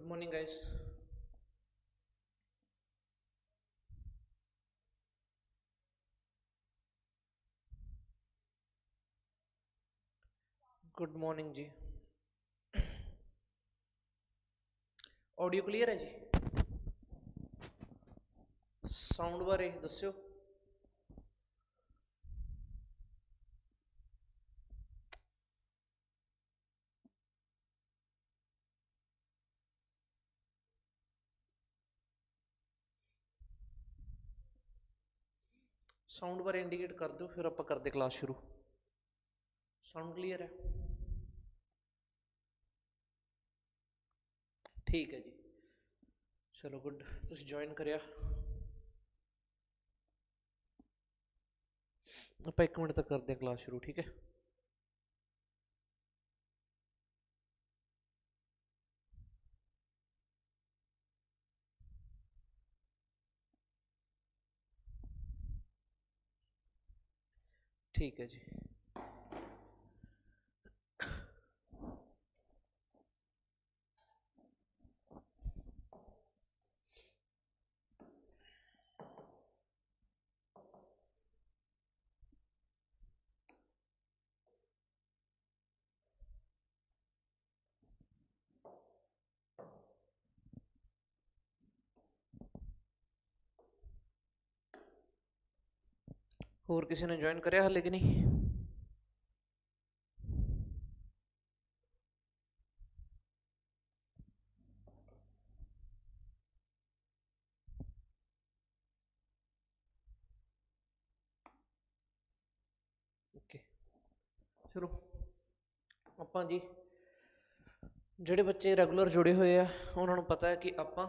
Good morning, guys. Good morning ji audio clear ਹੈ ji sound ਬਾਰੇ ਦੱਸਿਓ ਸਾਊਂਡ ਬਾਰੇ ਇੰਡੀਕੇਟ ਕਰ ਦਿਓ, ਫਿਰ ਆਪਾਂ ਕਰਦੇ ਕਲਾਸ ਸ਼ੁਰੂ। ਸਾਊਂਡ ਕਲੀਅਰ ਹੈ? ਠੀਕ ਹੈ ਜੀ। ਚਲੋ ਗੁੱਡ ਤੁਸੀਂ ਜੁਆਇਨ ਕਰਿਆ। ਆਪਾਂ 1 ਮਿੰਟ ਤੱਕ ਕਰਦੇ ਹਾਂ ਕਲਾਸ ਸ਼ੁਰੂ, ਠੀਕ ਹੈ? ਠੀਕ ਹੈ ਜੀ। ਹੋਰ ਕਿਸੇ ਨੇ ਜੁਆਇਨ ਕਰਿਆ ਹਲੇ ਕਿ ਨਹੀਂ? ਚਲੋ, ਆਪਾਂ ਜੀ, ਜਿਹੜੇ ਬੱਚੇ ਰੈਗੂਲਰ ਜੁੜੇ ਹੋਏ ਆ, ਉਹਨਾਂ ਨੂੰ ਪਤਾ ਹੈ ਕਿ ਆਪਾਂ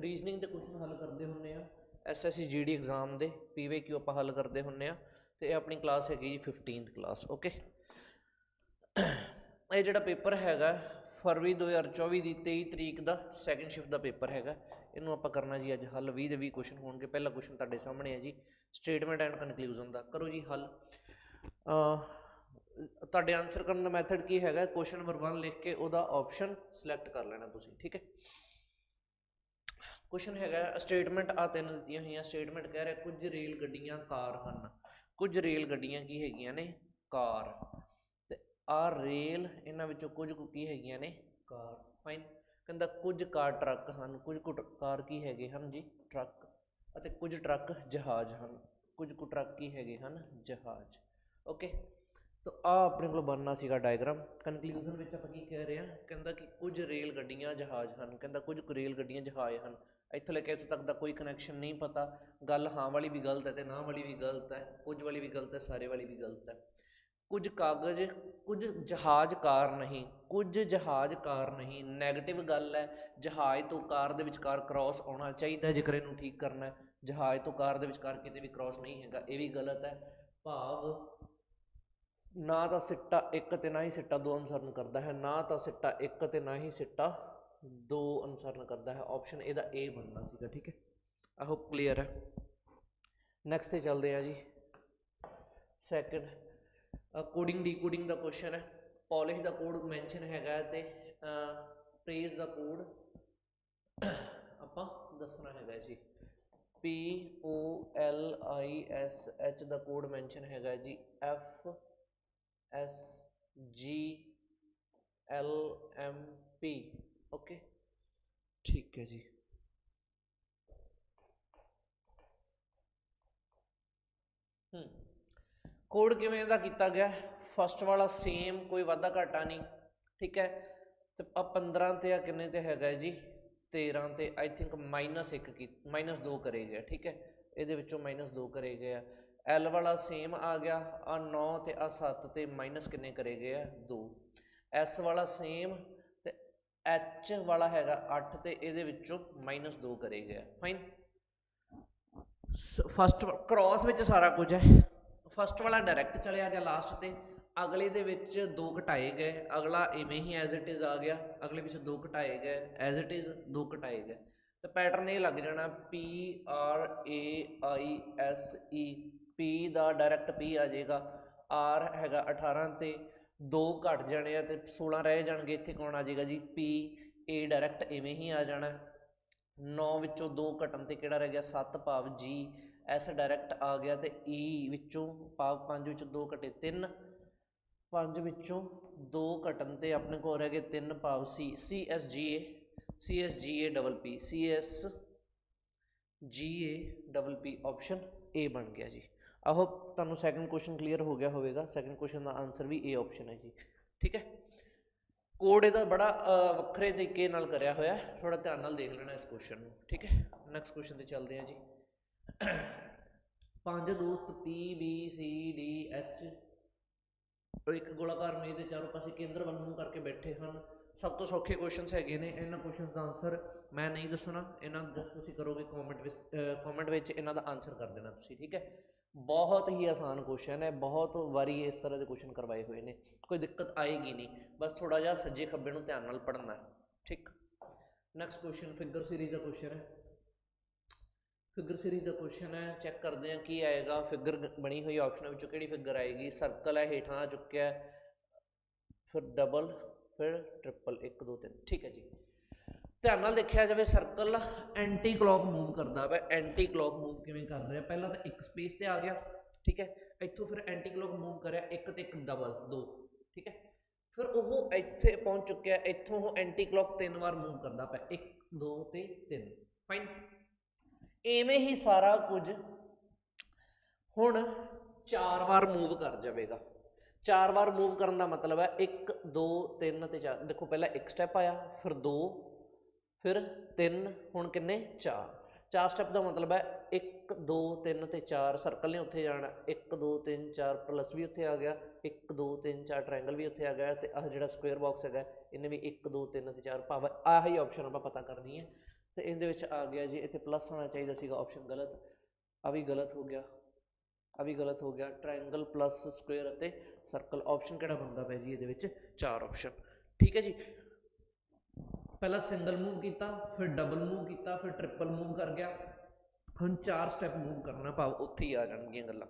ਰੀਜ਼ਨਿੰਗ ਦੇ ਕੁਐਸਚਨ ਹੱਲ ਕਰਦੇ ਹੁੰਨੇ ਆ। ਐਸਐਸਸੀ ਜੀਡੀ ਐਗਜ਼ਾਮ ਦੇ ਪੀਵੇਕਿਊ ਆਪਾਂ ਹੱਲ ਕਰਦੇ ਹੁੰਨੇ ਆ ਤੇ ਇਹ ਆਪਣੀ ਕਲਾਸ ਹੈਗੀ ਜੀ 15th ਕਲਾਸ ਓਕੇ ਇਹ ਜਿਹੜਾ ਪੇਪਰ ਹੈਗਾ, ਫਰਵਰੀ 2024 ਦੀ 23 ਤਰੀਕ ਦਾ ਸੈਕੰਡ ਸ਼ਿਫਟ ਦਾ ਪੇਪਰ ਹੈਗਾ। ਇਹਨੂੰ ਆਪਾਂ ਕਰਨਾ ਜੀ ਅੱਜ ਹੱਲ 20 ਦੇ 20 ਕੁਐਸਚਨ ਹੋਣਗੇ। ਪਹਿਲਾ ਕੁਐਸਚਨ ਤੁਹਾਡੇ ਸਾਹਮਣੇ ਹੈ ਜੀ। ਸਟੇਟਮੈਂਟ ਐਂਡ ਕਨਕਲੂਜਨ ਦਾ। ਕਰੋ ਜੀ ਹੱਲ। ਤੁਹਾਡੇ ਆਨਸਰ ਕਰਨ ਦਾ ਮੈਥਡ ਕੀ ਹੈਗਾ? ਕੁਐਸਚਨ ਨੰਬਰ 1 ਲਿਖ ਕੇ ਉਹਦਾ ਆਪਸ਼ਨ ਸਿਲੈਕਟ ਕਰ ਲੈਣਾ ਤੁਸੀਂ, ਠੀਕ ਹੈ? ਕੁਐਸਚਨ ਹੈਗਾ ਸਟੇਟਮੈਂਟ ਆ ਤਿੰਨ ਦਿੱਤੀਆਂ ਹੋਈਆਂ ਸਟੇਟਮੈਂਟ ਕਹਿ ਰਿਹਾ, ਕੁਝ ਰੇਲ ਗੱਡੀਆਂ, ਕਾਰ ਹਨ। ਕੁਝ ਰੇਲ ਗੱਡੀਆਂ ਕੀ ਹੈਗੀਆਂ ਨੇ? ਕਾਰ। ਤੇ ਆ ਰੇਲ, ਇਹਨਾਂ ਵਿੱਚੋਂ ਕੁਝ ਕੁ ਕੀ ਹੈਗੀਆਂ ਨੇ? ਕਾਰ। ਫਾਈਨ ਕਹਿੰਦਾ ਕੁਝ ਕਾਰ, ਟਰੱਕ ਹਨ। ਕੁਝ ਕੁ ਟ- ਕਾਰ ਕੀ ਹੈਗੇ ਹਨ ਜੀ? ਟਰੱਕ। ਅਤੇ ਕੁਝ ਟਰੱਕ ਜਹਾਜ਼ ਹਨ। ਕੁਝ ਕੁ ਟਰੱਕ ਕੀ ਹੈਗੇ ਹਨ? ਜਹਾਜ਼। ਓਕੇ। ਤੋ ਆ ਆਪਣੇ ਕੋਲ ਬਣਨਾ ਸੀਗਾ ਡਾਇਗਰਾਮ ਕਨਕਲੂਜਨ ਵਿੱਚ ਆਪਾਂ ਕੀ ਕਹਿ ਰਹੇ ਹਾਂ? ਕਹਿੰਦਾ ਕਿ ਕੁਝ ਰੇਲ ਗੱਡੀਆਂ, ਜਹਾਜ਼ ਹਨ। ਕਹਿੰਦਾ ਕੁਝ ਕੁ ਰੇਲ ਗੱਡੀਆਂ, ਜਹਾਜ਼ ਹਨ। ਇੱਥੋਂ ਲੈ ਕੇ ਇੱਥੋਂ ਤੱਕ ਦਾ ਕੋਈ ਕਨੈਕਸ਼ਨ ਨਹੀਂ ਪਤਾ। ਗੱਲ ਹਾਂ ਵਾਲੀ ਵੀ ਗਲਤ ਹੈ ਤੇ ਨਾ ਵਾਲੀ ਵੀ ਗਲਤ ਹੈ। ਕੁਝ ਵਾਲੀ ਵੀ ਗਲਤ ਹੈ, ਸਾਰੇ ਵਾਲੀ ਵੀ ਗਲਤ ਹੈ। ਕੁਝ ਕਾਗਜ਼, ਕੁਝ ਜਹਾਜ਼ ਕਾਰ ਨਹੀਂ, ਕੁਝ ਜਹਾਜ਼ ਕਾਰ ਨਹੀਂ। 네ਗੇਟਿਵ ਗੱਲ ਹੈ, ਜਹਾਜ਼ ਤੋਂ ਕਾਰ ਦੇ ਵਿਚਕਾਰ ਕ੍ਰਾਸ ਆਉਣਾ ਚਾਹੀਦਾ ਜੇਕਰ ਇਹਨੂੰ ਠੀਕ ਕਰਨਾ ਹੈ। ਜਹਾਜ਼ ਤੋਂ ਕਾਰ ਦੇ ਵਿਚਕਾਰ ਕਿਤੇ ਵੀ ਕ੍ਰਾਸ ਨਹੀਂ ਹੈਗਾ, ਇਹ ਵੀ ਗਲਤ ਹੈ। ਭਾਵ ਨਾ ਤਾਂ ਸਿੱਟਾ ਇੱਕ ਤੇ ਨਾ ਹੀ ਸਿੱਟਾ ਦੋ ਅਨਸਰਨ ਕਰਦਾ ਹੈ, ਨਾ ਤਾਂ ਸਿੱਟਾ ਇੱਕ ਤੇ ਨਾ ਹੀ ਸਿੱਟਾ ਦੋ ਅਨਸਰਨ ਕਰਦਾ ਹੈ। ਆਪਸ਼ਨ ਇਹਦਾ ਏ ਬਣਨਾ ਸੀਗਾ, ਠੀਕ ਹੈ? ਆਈ ਹੋਪ ਕਲੀਅਰ ਹੈ। ਨੈਕਸਟ ਤੇ ਚੱਲਦੇ ਆ ਜੀ। ਸੈਕੰਡ ਕੋਡਿੰਗ ਡੀਕੋਡਿੰਗ ਦਾ ਕੁਐਸਚਨ ਹੈ। ਪੋਲਿਸ਼ ਦਾ ਕੋਡ ਮੈਂਸ਼ਨ ਹੈਗਾ ਹੈ ਤੇ ਪ੍ਰੇਜ਼ ਦਾ ਕੋਡ ਆਪਾਂ ਦੱਸਣਾ ਹੈਗਾ ਜੀ। P O L I S H ਦਾ ਕੋਡ ਮੈਂਸ਼ਨ ਹੈਗਾ ਜੀ। F S G L M P okay. ਠੀਕ ਹੈ ਜੀ। ਹੂੰ। ਕੋਡ ਕਿਵੇਂ ਦਾ ਕੀਤਾ ਗਿਆ? ਫਸਟ ਵਾਲਾ ਸੇਮ ਕੋਈ ਵਾਧਾ ਘਾਟਾ ਨਹੀਂ। ਠੀਕ ਹੈ। ਤੇ ਆ 15 ਤੇ ਆ ਕਿੰਨੇ ਤੇ ਹੈਗਾ ਜੀ? 13 ਤੇ ਆਈ ਥਿੰਕ ਮਾਈਨਸ 1 ਕੀ ਮਾਈਨਸ 2 ਕਰੇ ਗਿਆ ਠੀਕ ਹੈ। ਇਹਦੇ ਵਿੱਚੋਂ ਮਾਈਨਸ 2 ਕਰੇ ਗਏ ਆ। ਐਲ ਵਾਲਾ ਸੇਮ ਆ ਗਿਆ ਆ 9 ਤੇ ਆ 7 ਤੇ ਮਾਈਨਸ ਕਿੰਨੇ ਕਰੇ ਗਏ ਆ? 2 ਐਸ ਵਾਲਾ ਸੇਮ ਐਚ ਵਾਲਾ ਹੈਗਾ 8 ਤੇ ਇਹਦੇ ਵਿੱਚੋਂ ਮਾਈਨਸ 2 ਕਰੇ ਗਿਆ ਫਾਈਨ ਫਸਟ ਕ੍ਰਾਸ ਵਿੱਚ ਸਾਰਾ ਕੁਝ ਹੈ। ਫਸਟ ਵਾਲਾ ਡਾਇਰੈਕਟ ਚਲਿਆ ਗਿਆ ਲਾਸਟ ਤੇ। ਅਗਲੇ ਦੇ ਵਿੱਚ ਦੋ ਘਟਾਏ ਗਏ। ਅਗਲਾ ਇਵੇਂ ਹੀ ਐਜ਼ ਇਟ ਇਜ਼ ਆ ਗਿਆ। ਅਗਲੇ ਵਿੱਚ ਦੋ ਘਟਾਏ ਗਏ। ਐਜ਼ ਇਟ ਇਜ਼ ਦੋ ਘਟਾਏ ਗਏ। ਤੇ ਪੈਟਰਨ ਇਹ ਲੱਗ ਜਾਣਾ P, R, A, I, S E P ਦਾ ਡਾਇਰੈਕਟ P ਆ ਜਾਏਗਾ। R ਹੈਗਾ 18 ਤੇ। ਦੋ ਘਟ ਜਾਣੇ ਆ ਤੇ 16 ਰਹਿ ਜਾਣਗੇ, ਇੱਥੇ ਕੌਣ ਆ ਜਾਏਗਾ ਜੀ? P, A ਡਾਇਰੈਕਟ ਇਵੇਂ ਹੀ ਆ ਜਾਣਾ। 9 ਵਿੱਚੋਂ 2 ਘਟਣ ਤੇ ਕਿਹੜਾ ਰਹਿ ਗਿਆ? 7 ਭਾਵ G, S ਡਾਇਰੈਕਟ ਆ ਗਿਆ ਤੇ E ਵਿੱਚੋਂ ਭਾਵ 5 ਵਿੱਚੋਂ 2 ਘਟੇ 3 5 ਵਿੱਚੋਂ 2 ਘਟਣ ਤੇ ਆਪਣੇ ਕੋਲ ਰਹਿ ਗਏ 3 ਭਾਵ C C S G A, C S G A double P, C S G A double P option A ਬਣ ਗਿਆ ਜੀ। ਆਹੋ ਤੁਹਾਨੂੰ ਸੈਕੰਡ ਕੁਐਸਚਨ ਕਲੀਅਰ ਹੋ ਗਿਆ ਹੋਵੇਗਾ। ਸੈਕੰਡ ਕੁਐਸਚਨ ਦਾ ਆਨਸਰ ਵੀ A ਆਪਸ਼ਨ ਹੈ ਜੀ। ਠੀਕ ਹੈ? ਕੋਡ ਇਹਦਾ ਬੜਾ ਵੱਖਰੇ ਤਰੀਕੇ ਨਾਲ ਕਰਿਆ ਹੋਇਆ ਹੈ। ਥੋੜਾ ਧਿਆਨ ਨਾਲ ਦੇਖ ਲੈਣਾ ਇਸ ਕੁਐਸਚਨ ਨੂੰ। ਠੀਕ ਹੈ? ਨੈਕਸਟ ਕੁਐਸਚਨ ਤੇ ਚੱਲਦੇ ਹਾਂ ਜੀ। ਪੰਜ ਦੋਸਤ P, B, C, D, H ਇੱਕ ਗੋਲਾਕਾਰ ਮੇਜ਼ ਦੇ ਚਾਰੋਂ ਪਾਸੇ ਕੇਂਦਰ ਵੱਲ ਨੂੰ ਕਰਕੇ ਬੈਠੇ ਹਨ। ਸਭ ਤੋਂ ਸੌਖੇ ਕੁਐਸਚਨਸ ਹੈਗੇ ਨੇ। ਇਹਨਾਂ ਕੁਐਸਚਨਸ ਦਾ ਆਨਸਰ ਮੈਂ ਨਹੀਂ ਦੱਸਣਾ। ਇਹਨਾਂ ਨੂੰ ਤੁਸੀਂ ਕਰੋਗੇ ਕਮੈਂਟ ਵਿੱਚ ਕਮੈਂਟ ਵਿੱਚ ਇਹਨਾਂ ਦਾ ਆਨਸਰ ਕਰ ਦੇਣਾ ਤੁਸੀਂ। ਠੀਕ ਹੈ? ਬਹੁਤ ਹੀ ਆਸਾਨ ਕੁਐਸਚਨ ਹੈ, ਬਹੁਤ ਵਾਰੀ ਇਸ ਤਰ੍ਹਾਂ ਦੇ ਕੁਐਸਚਨ ਕਰਵਾਏ ਹੋਏ ਨੇ, ਕੋਈ ਦਿੱਕਤ ਆਏਗੀ ਨਹੀਂ, ਬਸ ਥੋੜਾ ਜਿਹਾ ਸੱਜੇ ਖੱਬੇ ਨੂੰ ਧਿਆਨ ਨਾਲ ਪੜ੍ਹਨਾ ਹੈ, ਠੀਕ? ਨੈਕਸਟ ਕੁਐਸਚਨ ਫਿਗਰ ਸੀਰੀਜ਼ ਦਾ ਕੁਐਸਚਨ ਹੈ। ਫਿਗਰ ਸੀਰੀਜ਼ ਦਾ ਕੁਐਸਚਨ ਹੈ ਚੈੱਕ ਕਰਦੇ ਹਾਂ ਕੀ ਆਏਗਾ ਫਿਗਰ ਬਣੀ ਹੋਈ ਆਪਸ਼ਨਾਂ ਵਿੱਚੋਂ ਕਿਹੜੀ ਫਿਗਰ ਆਏਗੀ ਸਰਕਲ ਹੈ, ਹੇਠਾਂ ਆ ਚੁੱਕਿਆ, ਫਿਰ ਡਬਲ ਫਿਰ ਟ੍ਰਿਪਲ 1 2 3 ਠੀਕ ਹੈ ਜੀ। ਧਿਆਨ ਨਾਲ ਦੇਖਿਆ ਜਾਵੇ ਸਰਕਲ ਐਂਟੀ ਕਲੌਕ ਮੂਵ ਕਰਦਾ ਵਾ ਐਂਟੀ ਕਲੌਕ ਮੂਵ ਕਿਵੇਂ ਕਰ ਰਿਹਾ? ਪਹਿਲਾਂ ਤਾਂ ਇੱਕ ਸਪੇਸ ਤੇ ਆ ਗਿਆ, ਠੀਕ ਹੈ? ਇੱਥੋਂ ਫਿਰ ਐਂਟੀ ਕਲੌਕ ਮੂਵ ਕਰਿਆ, ਇੱਕ ਤੇ ਇੱਕ ਡਬਲ ਦੋ, ਠੀਕ ਹੈ? ਫਿਰ ਉਹ ਇੱਥੇ ਪਹੁੰਚ ਚੁੱਕਿਆ, ਇੱਥੋਂ ਉਹ ਐਂਟੀ ਕਲੌਕ ਤਿੰਨ ਵਾਰ ਮੂਵ ਕਰਦਾ ਪਿਆ। 1 2 ਤੇ 3 ਫਾਈਨ ਐਵੇਂ ਹੀ ਸਾਰਾ ਕੁਝ ਹੁਣ ਚਾਰ ਵਾਰ ਮੂਵ ਕਰ ਜਾਵੇਗਾ। ਚਾਰ ਵਾਰ ਮੂਵ ਕਰਨ ਦਾ ਮਤਲਬ ਹੈ 1 2 3 ਤੇ 4 ਦੇਖੋ, ਪਹਿਲਾਂ ਇੱਕ ਸਟੈਪ ਆਇਆ, ਫਿਰ 2 ਫਿਰ 3 ਹੁਣ ਕਿੰਨੇ? 4 ਚਾਰ ਸਟੈਪ ਦਾ ਮਤਲਬ ਹੈ 1 2 3 ਤੇ 4 ਸਰਕਲ ਨੇ ਉੱਥੇ ਜਾਣਾ। 1 2 3 4 ਪਲੱਸ ਵੀ ਉੱਥੇ ਆ ਗਿਆ। 1 2 3 4 ਟ੍ਰਾਇੰਗਲ ਵੀ ਉੱਥੇ ਆ ਗਿਆ ਤੇ ਆਹ ਜਿਹੜਾ ਸਕੁਅਰ ਬਾਕਸ ਹੈਗਾ, ਇਹਨੇ ਵੀ 1 2 3 ਤੇ 4 ਭਾਵ ਆਹੀ ਆਪਸ਼ਨ ਆਪਾਂ ਪਤਾ ਕਰਨੀ ਹੈ। ਤੇ ਇਹਦੇ ਵਿੱਚ ਆ ਗਿਆ ਜੀ, ਇੱਥੇ ਪਲੱਸ ਹੋਣਾ ਚਾਹੀਦਾ ਸੀਗਾ ਆਪਸ਼ਨ ਗਲਤ। ਆ ਵੀ ਗਲਤ ਹੋ ਗਿਆ। ਆ ਵੀ ਗਲਤ ਹੋ ਗਿਆ। ਟ੍ਰਾਇੰਗਲ ਪਲੱਸ ਸਕੁਅਰ ਅਤੇ ਸਰਕਲ ਆਪਸ਼ਨ ਕਿਹੜਾ ਬਣਦਾ ਪਿਆ ਜੀ ਇਹਦੇ ਵਿੱਚ? ਚਾਰ ਆਪਸ਼ਨ ਠੀਕ ਹੈ ਜੀ? ਪਹਿਲਾਂ ਸਿੰਗਲ ਮੂਵ ਕੀਤਾ, ਫਿਰ ਡਬਲ ਮੂਵ ਕੀਤਾ, ਫਿਰ ਟ੍ਰਿਪਲ ਮੂਵ ਕਰ ਗਿਆ। ਹੁਣ ਚਾਰ ਸਟੈਪ ਮੂਵ ਕਰਨਾ, ਭਾਵ ਉੱਥੇ ਹੀ ਆ ਜਾਣਗੀਆਂ ਗੱਲਾਂ।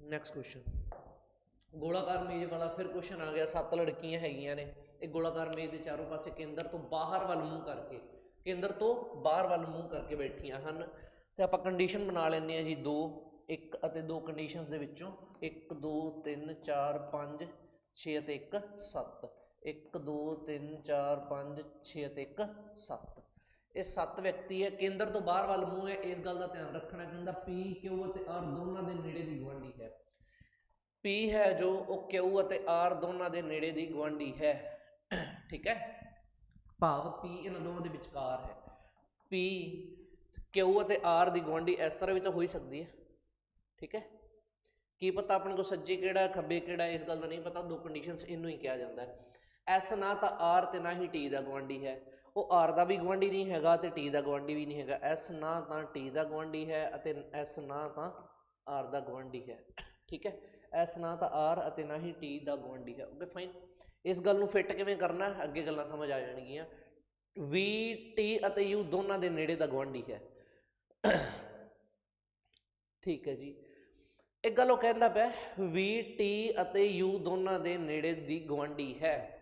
ਨੈਕਸਟ ਕੁਐਸਚਨ ਗੋਲਾਕਾਰ ਮੇਜ਼ ਵਾਲਾ ਫਿਰ ਕੁਐਸਚਨ ਆ ਗਿਆ, ਸੱਤ ਲੜਕੀਆਂ ਹੈਗੀਆਂ ਨੇ। ਇਹ ਗੋਲਾਕਾਰ ਮੇਜ਼ ਦੇ ਚਾਰੋਂ ਪਾਸੇ ਕੇਂਦਰ ਤੋਂ ਬਾਹਰ ਵੱਲ ਮੂੰਹ ਕਰਕੇ, ਕੇਂਦਰ ਤੋਂ ਬਾਹਰ ਵੱਲ ਮੂੰਹ ਕਰਕੇ ਬੈਠੀਆਂ ਹਨ। ਤੇ ਆਪਾਂ ਕੰਡੀਸ਼ਨ ਬਣਾ ਲੈਂਦੇ ਆ ਜੀ 2 1 ਅਤੇ 2 ਕੰਡੀਸ਼ਨਸ ਦੇ ਵਿੱਚੋਂ 1 2 3 4 5 6 ਅਤੇ 1 7 1 2 3 4 5 6 ਅਤੇ 1 7 ਇਹ ਸੱਤ ਵਿਅਕਤੀ ਹੈ। ਕੇਂਦਰ ਤੋਂ ਬਾਹਰ ਵੱਲ ਮੂੰਹ ਹੈ। ਇਸ ਗੱਲ ਦਾ ਧਿਆਨ ਰੱਖਣਾ ਕਹਿੰਦਾ P Q ਅਤੇ R ਦੋਨਾਂ ਦੇ ਨੇੜੇ ਦੀ ਗੁਆਂਢੀ ਹੈ। P ਹੈ ਜੋ ਉਹ Q ਅਤੇ R ਦੋਨਾਂ ਦੇ ਨੇੜੇ ਦੀ ਗੁਆਂਢੀ ਹੈ। ਠੀਕ ਹੈ? ਭਾਵ P ਇਹਨਾਂ ਦੋਵਾਂ ਦੇ ਵਿਚਕਾਰ ਹੈ। P Q ਅਤੇ R ਦੀ ਗੁਆਂਢੀ ਇਸ ਤਰ੍ਹਾਂ ਵੀ ਤਾਂ ਹੋ ਹੀ ਸਕਦੀ ਹੈ। ਠੀਕ ਹੈ? ਕੀ ਪਤਾ ਆਪਣੇ ਕੋਲ ਸੱਜੇ ਕਿਹੜਾ ਖੱਬੇ ਕਿਹੜਾ ਇਸ ਗੱਲ ਦਾ ਨਹੀਂ ਪਤਾ। ਦੋ ਕੰਡੀਸ਼ਨਸ ਇਹਨੂੰ ਹੀ ਕਿਹਾ ਜਾਂਦਾ ਹੈ। S ਨਾ ਤਾਂ ਆਰ ਤੇ ਨਾ ਹੀ ਟੀ ਦਾ ਗੁਆਂਢੀ ਹੈ। ਉਹ ਆਰ ਦਾ ਵੀ ਗੁਆਂਢੀ ਨਹੀਂ ਹੈਗਾ ਤੇ ਟੀ ਦਾ ਗੁਆਂਢੀ ਵੀ ਨਹੀਂ ਹੈਗਾ। S ਨਾ ਤਾਂ ਟੀ ਦਾ ਗੁਆਂਢੀ ਹੈ ਅਤੇ S ਨਾ ਤਾਂ ਆਰ ਦਾ ਗੁਆਂਢੀ ਹੈ। ਠੀਕ ਹੈ? S ਨਾ ਤਾਂ ਆਰ ਅਤੇ ਨਾ ਹੀ ਟੀ ਦਾ ਗੁਆਂਢੀ ਹੈ। ਓਕੇ ਫਾਈਨ ਇਸ ਗੱਲ ਨੂੰ ਫਿੱਟ ਕਿਵੇਂ ਕਰਨਾ? ਅੱਗੇ ਗੱਲਾਂ ਸਮਝ ਆ ਜਾਣਗੀਆਂ। V T ਅਤੇ U ਦੋਨਾਂ ਦੇ ਨੇੜੇ ਦਾ ਗੁਆਂਢੀ ਹੈ। ਠੀਕ ਹੈ ਜੀ। ਇੱਕ ਗੱਲ ਉਹ ਕਹਿੰਦਾ ਪਿਆ V T ਅਤੇ U ਦੋਨਾਂ ਦੇ ਨੇੜੇ ਦੀ ਗੁਆਂਢੀ ਹੈ।